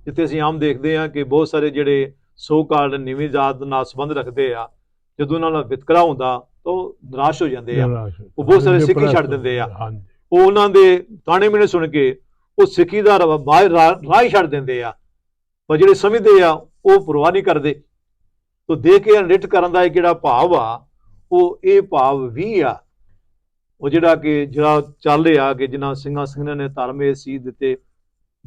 ਜਿੱਥੇ ਅਸੀਂ ਆਮ ਦੇਖਦੇ ਹਾਂ ਕਿ ਬਹੁਤ ਸਾਰੇ ਜਿਹੜੇ ਸੋ ਕਾਲਡ ਨੀਵੀਂ ਜਾਤ ਨਾਲ ਸੰਬੰਧ ਰੱਖਦੇ ਆ ਜਦੋਂ ਉਹਨਾਂ ਨਾਲ ਵਿਤਕਰਾ ਹੁੰਦਾ ਤਾਂ ਉਹ ਨਿਰਾਸ਼ ਹੋ ਜਾਂਦੇ ਆ ਨਿਰਾਸ਼ ਹੋ ਉਹ ਬਹੁਤ ਸਾਰੇ ਸਿੱਖ ਹੀ Depressed ਛੱਡ ਦਿੰਦੇ ਆ। ਹਾਂਜੀ ਉਹ ਉਹਨਾਂ ਦੇ ਤਾਣੇ ਮਿਹਣੇ ਸੁਣ ਕੇ ਉਹ ਸਿੱਖੀ ਦਾ ਰਾ- ਬਾਹਰ ਰਾ- ਰਾਹ ਹੀ ਛੱਡ ਦਿੰਦੇ ਆ ਪਰ ਜਿਹੜੇ ਸਮਝਦੇ ਆ ਉਹ ਪਰਵਾਹ ਨਹੀਂ ਕਰਦੇ। ਤੋ ਦੇ ਕੇ ਰਿਟ ਕਰਨ ਦਾ ਇਹ ਜਿਹੜਾ ਭਾਵ ਆ ਉਹ ਇਹ ਭਾਵ ਵੀ ਆ। ਉਹ ਜਿਹੜਾ ਕਿ ਜਿਹੜਾ ਚੱਲ ਰਿਹਾ ਕਿ ਜਿਨ੍ਹਾਂ ਸਿੰਘਾਂ ਸਿੰਘਾਂ ਨੇ ਧਰਮੇ ਸੀ ਦਿੱਤੇ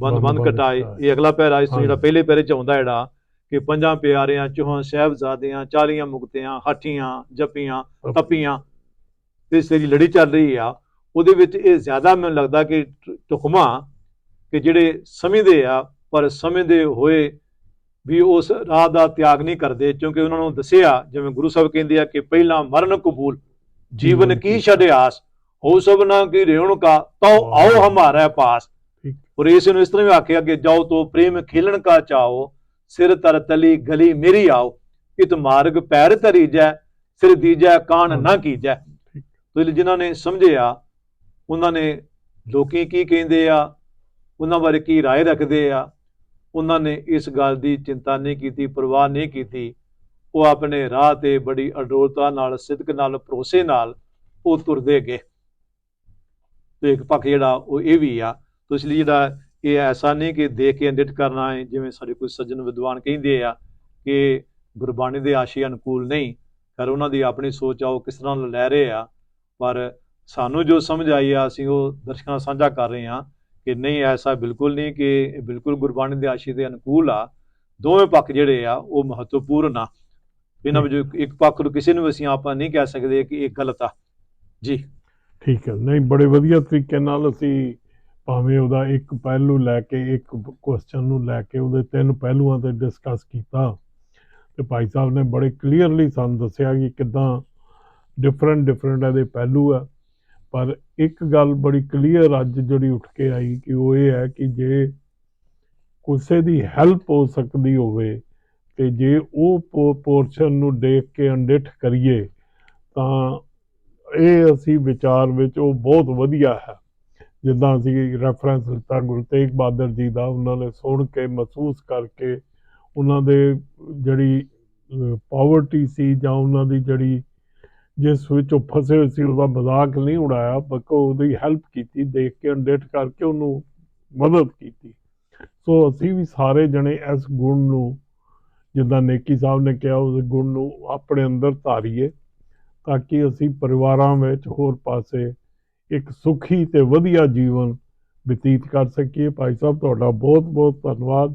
ਬੰਦ ਬੰਦ ਕਟਾਏ। ਇਹ ਅਗਲਾ ਪੈਰਾ ਇਸ ਤੋਂ ਜਿਹੜਾ। ਪਹਿਲੇ ਪੈਰੇ ਚ ਆਉਂਦਾ ਜਿਹੜਾ ਕਿ ਪੰਜਾਂ ਪਿਆਰਿਆਂ ਚੋਹਾਂ ਸਾਹਿਬਜ਼ਾਦਿਆਂ ਚਾਲੀਆਂ ਮੁਕਤਿਆਂ ਹੱਠੀਆਂ ਜੱਪੀਆਂ ਤਪੀਆਂ ਇਸ ਜਿਹੜੀ ਲੜੀ ਚੱਲ ਰਹੀ ਆ। ਉਹਦੇ ਵਿੱਚ ਇਹ ਜ਼ਿਆਦਾ ਮੈਨੂੰ ਲੱਗਦਾ ਕਿ ਟੁਕਮਾ ਕਿ ਜਿਹੜੇ ਸਮਝਦੇ ਆ ਪਰ ਸਮਝਦੇ ਹੋਏ ਵੀ ਉਸ ਰਾਹ ਦਾ ਤਿਆਗ ਨਹੀਂ ਕਰਦੇ ਕਿਉਂਕਿ ਉਹਨਾਂ ਨੂੰ ਦੱਸਿਆ ਜਿਵੇਂ ਗੁਰੂ ਸਾਹਿਬ ਕਹਿੰਦੇ ਆ ਕਿ ਪਹਿਲਾਂ ਮਰਨ ਕਬੂਲ ਜੀਵਨ ਕੀ ਛੜਿਆਸ ਹੋ ਸਭ ਨਾ ਕੀ ਰੇਉਣ ਕਾ ਤਉ ਆਓ ਹਮਾਰਾ ਪਾਸ ਠੀਕ। ਔਰ ਇਸ ਨੂੰ ਇਸ ਤਰ੍ਹਾਂ ਵੀ ਆਖਿਆ ਕਿ ਜਾਓ ਤੋ ਪ੍ਰੇਮ ਖੇਲਣ ਕਾ ਚਾਓ ਸਿਰ ਤਰ ਤਲੀ ਗਲੀ ਮੇਰੀ ਆਓ ਇਤ ਮਾਰਗ ਪੈਰ ਧਰੀ ਜੈ ਸਿਰ ਦੀਜੈ ਕਾਣ ਨਾ ਕੀਜੈ ਠੀਕ। ਤੋ ਜਿਨ੍ਹਾਂ ਨੇ ਸਮਝਿਆ ਉਹਨਾਂ ਨੇ ਲੋਕੀ ਕੀ ਕਹਿੰਦੇ ਆ ਉਹਨਾਂ ਬਾਰੇ ਕੀ رائے ਰੱਖਦੇ ਆ ਉਹਨਾਂ ਨੇ ਇਸ ਗੱਲ ਦੀ ਚਿੰਤਾ ਨਹੀਂ ਕੀਤੀ, ਪਰਵਾਹ ਨਹੀਂ ਕੀਤੀ। ਉਹ ਆਪਣੇ ਰਾਹ ਤੇ ਬੜੀ ਅਡੋਲਤਾ ਨਾਲ ਸਿੱਧਕ ਨਾਲ, ਭਰੋਸੇ ਨਾਲ ਉਹ ਤੁਰਦੇ ਗਏ। ਤੇ ਇੱਕ ਪੱਖ ਜਿਹੜਾ ਉਹ ਇਹ ਵੀ ਆ ਤੋ ਇਸ ਲਈ ਜਿਹੜਾ ਇਹ ਐਸਾ ਨਹੀਂ ਕਿ ਦੇਖ ਕੇ ਅੰਡਿਤ ਕਰਨਾ ਹੈ, ਜਿਵੇਂ ਸਾਡੇ ਕੋਈ ਸੱਜਣ ਵਿਦਵਾਨ ਕਹਿੰਦੇ ਆ ਕਿ ਗੁਰਬਾਣੀ ਦੇ ਆਸ਼ੇ ਅਨੁਕੂਲ ਨਹੀਂ ਪਰ ਉਹਨਾਂ ਦੀ ਆਪਣੀ ਸੋਚ ਆ, ਉਹ ਕਿਸ ਤਰ੍ਹਾਂ ਲੈ ਰਹੇ ਆ। ਪਰ ਸਾਨੂੰ ਜੋ ਸਮਝ ਆਈ ਆ, ਅਸੀਂ ਉਹ ਦਰਸ਼ਕਾਂ ਸਾਂਝਾ ਕਰ ਰਹੇ ਹਾਂ। ਕਿ ਨਹੀਂ, ਐਸਾ ਬਿਲਕੁਲ ਨਹੀਂ ਕਿ ਬਿਲਕੁਲ ਗੁਰਬਾਣੀ ਦੇ ਆਸ਼ੀ ਦੇ ਅਨੁਕੂਲ ਆ। ਦੋਵੇਂ ਪੱਖ ਜਿਹੜੇ ਆ, ਉਹ ਮਹੱਤਵਪੂਰਨ ਆ। ਇਹਨਾਂ ਵਿੱਚੋਂ ਇੱਕ- ਪੱਖ ਨੂੰ ਕਿਸੇ ਨੂੰ ਅਸੀਂ ਆਪਾਂ ਨਹੀਂ ਕਹਿ ਸਕਦੇ ਕਿ ਇਹ ਗਲਤ ਆ। ਜੀ। ਠੀਕ ਹੈ। ਨਹੀਂ, ਬੜੇ ਵਧੀਆ ਤਰੀਕੇ ਨਾਲ ਅਸੀਂ ਭਾਵੇਂ ਉਹਦਾ ਇੱਕ ਪਹਿਲੂ ਲੈ ਕੇ, ਇੱਕ ਕੁਐਸਚਨ ਨੂੰ ਲੈ ਕੇ ਉਹਦੇ ਤਿੰਨ ਪਹਿਲੂਆਂ ਤੇ ਡਿਸਕਸ ਕੀਤਾ। ਤੇ ਭਾਈ ਸਾਹਿਬ ਨੇ ਬੜੇ ਕਲੀਅਰਲੀ ਸਾਨੂੰ ਦੱਸਿਆ ਕਿ ਕਿਦਾਂ ਡਿਫਰੈਂਟ ਡਿਫਰੈਂਟ ਇਹਦੇ ਪਹਿਲੂ ਆ। ਪਰ ਇੱਕ ਗੱਲ ਬੜੀ ਕਲੀਅਰ ਅੱਜ ਜਿਹੜੀ ਉੱਠ ਕੇ ਆਈ ਕਿ ਉਹ ਇਹ ਹੈ ਕਿ ਜੇ ਕਿਸੇ ਦੀ ਹੈਲਪ ਹੋ ਸਕਦੀ ਹੋਵੇ ਤੇ ਜੇ ਉਹ ਪੋਰਸ਼ਨ ਨੂੰ ਦੇਖ ਕੇ ਅੰਡਿਠ ਕਰੀਏ, ਤਾਂ ਇਹ ਅਸੀਂ ਵਿਚਾਰ ਵਿੱਚ ਉਹ ਬਹੁਤ ਵਧੀਆ ਹੈ। ਜਿੱਦਾਂ ਅਸੀਂ ਰੈਫਰੈਂਸ ਦਿੱਤਾ ਗੁਰੂ ਤੇਗ ਬਹਾਦਰ ਜੀ ਦਾ, ਉਹਨਾਂ ਨੇ ਸੁਣ ਕੇ ਮਹਿਸੂਸ ਕਰਕੇ ਉਹਨਾਂ ਦੇ ਜਿਹੜੀ ਪਾਵਰਟੀ ਸੀ ਜਾਂ ਉਹਨਾਂ ਦੀ ਜਿਹੜੀ ਜਿਸ ਵਿੱਚ ਉਹ ਫਸੇ ਹੋਏ ਸੀ, ਉਹਦਾ ਮਜ਼ਾਕ ਨਹੀਂ ਉਡਾਇਆ ਬਲਕਿ ਉਹਦੀ ਹੈਲਪ ਕੀਤੀ, ਦੇਖ ਕੇ ਅੰਡੇਟ ਕਰਕੇ ਉਹਨੂੰ ਮਦਦ ਕੀਤੀ। ਸੋ ਅਸੀਂ ਵੀ ਸਾਰੇ ਜਣੇ ਇਸ ਗੁਣ ਨੂੰ, ਜਿੱਦਾਂ ਨੇਕੀ ਸਾਹਿਬ ਨੇ ਕਿਹਾ, ਉਸ ਗੁਣ ਨੂੰ ਆਪਣੇ ਅੰਦਰ ਧਾਰੀਏ, ਤਾਂ ਕਿ ਅਸੀਂ ਪਰਿਵਾਰਾਂ ਵਿੱਚ ਹੋਰ ਪਾਸੇ ਇੱਕ ਸੁਖੀ ਤੇ ਵਧੀਆ ਜੀਵਨ ਬਤੀਤ ਕਰ ਸਕੀਏ। ਭਾਈ ਸਾਹਿਬ, ਤੁਹਾਡਾ ਬਹੁਤ ਬਹੁਤ ਧੰਨਵਾਦ।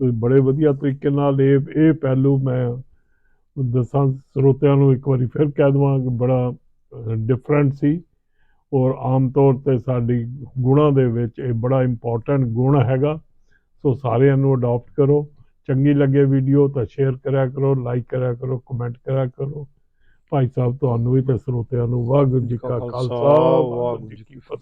ਤੁਸੀਂ ਬੜੇ ਵਧੀਆ ਤਰੀਕੇ ਨਾਲ ਇਹ ਇਹ ਪਹਿਲੂ ਮੈਂ ਦੱਸਾਂ ਸਰੋਤਿਆਂ ਨੂੰ ਇੱਕ ਵਾਰੀ ਫਿਰ ਕਹਿ ਦੇਵਾਂ ਕਿ ਬੜਾ ਡਿਫਰੈਂਟ ਸੀ ਔਰ ਆਮ ਤੌਰ ਤੇ ਸਾਡੀ ਗੁਣਾਂ ਦੇ ਵਿੱਚ ਇਹ ਬੜਾ ਇੰਪੋਰਟੈਂਟ ਗੁਣ ਹੈਗਾ। ਸੋ ਸਾਰਿਆਂ ਨੂੰ ਅਡਾਪਟ ਕਰੋ। ਚੰਗੀ ਲੱਗੇ ਵੀਡੀਓ ਤਾਂ ਸ਼ੇਅਰ ਕਰਿਆ ਕਰੋ ਲਾਈਕ ਕਰਿਆ ਕਰੋ ਕਮੈਂਟ ਕਰਿਆ ਕਰੋ। ਭਾਈ ਸਾਹਿਬ ਤੁਹਾਨੂੰ ਵੀ ਤੇ ਸਰੋਤਿਆਂ ਨੂੰ ਵਾਹਿਗੁਰੂ ਜੀ ਕਾ ਖਾਲਸਾ ਵਾਹਿਗੁਰੂ ਜੀ ਕੀ ਫਤਿਹ।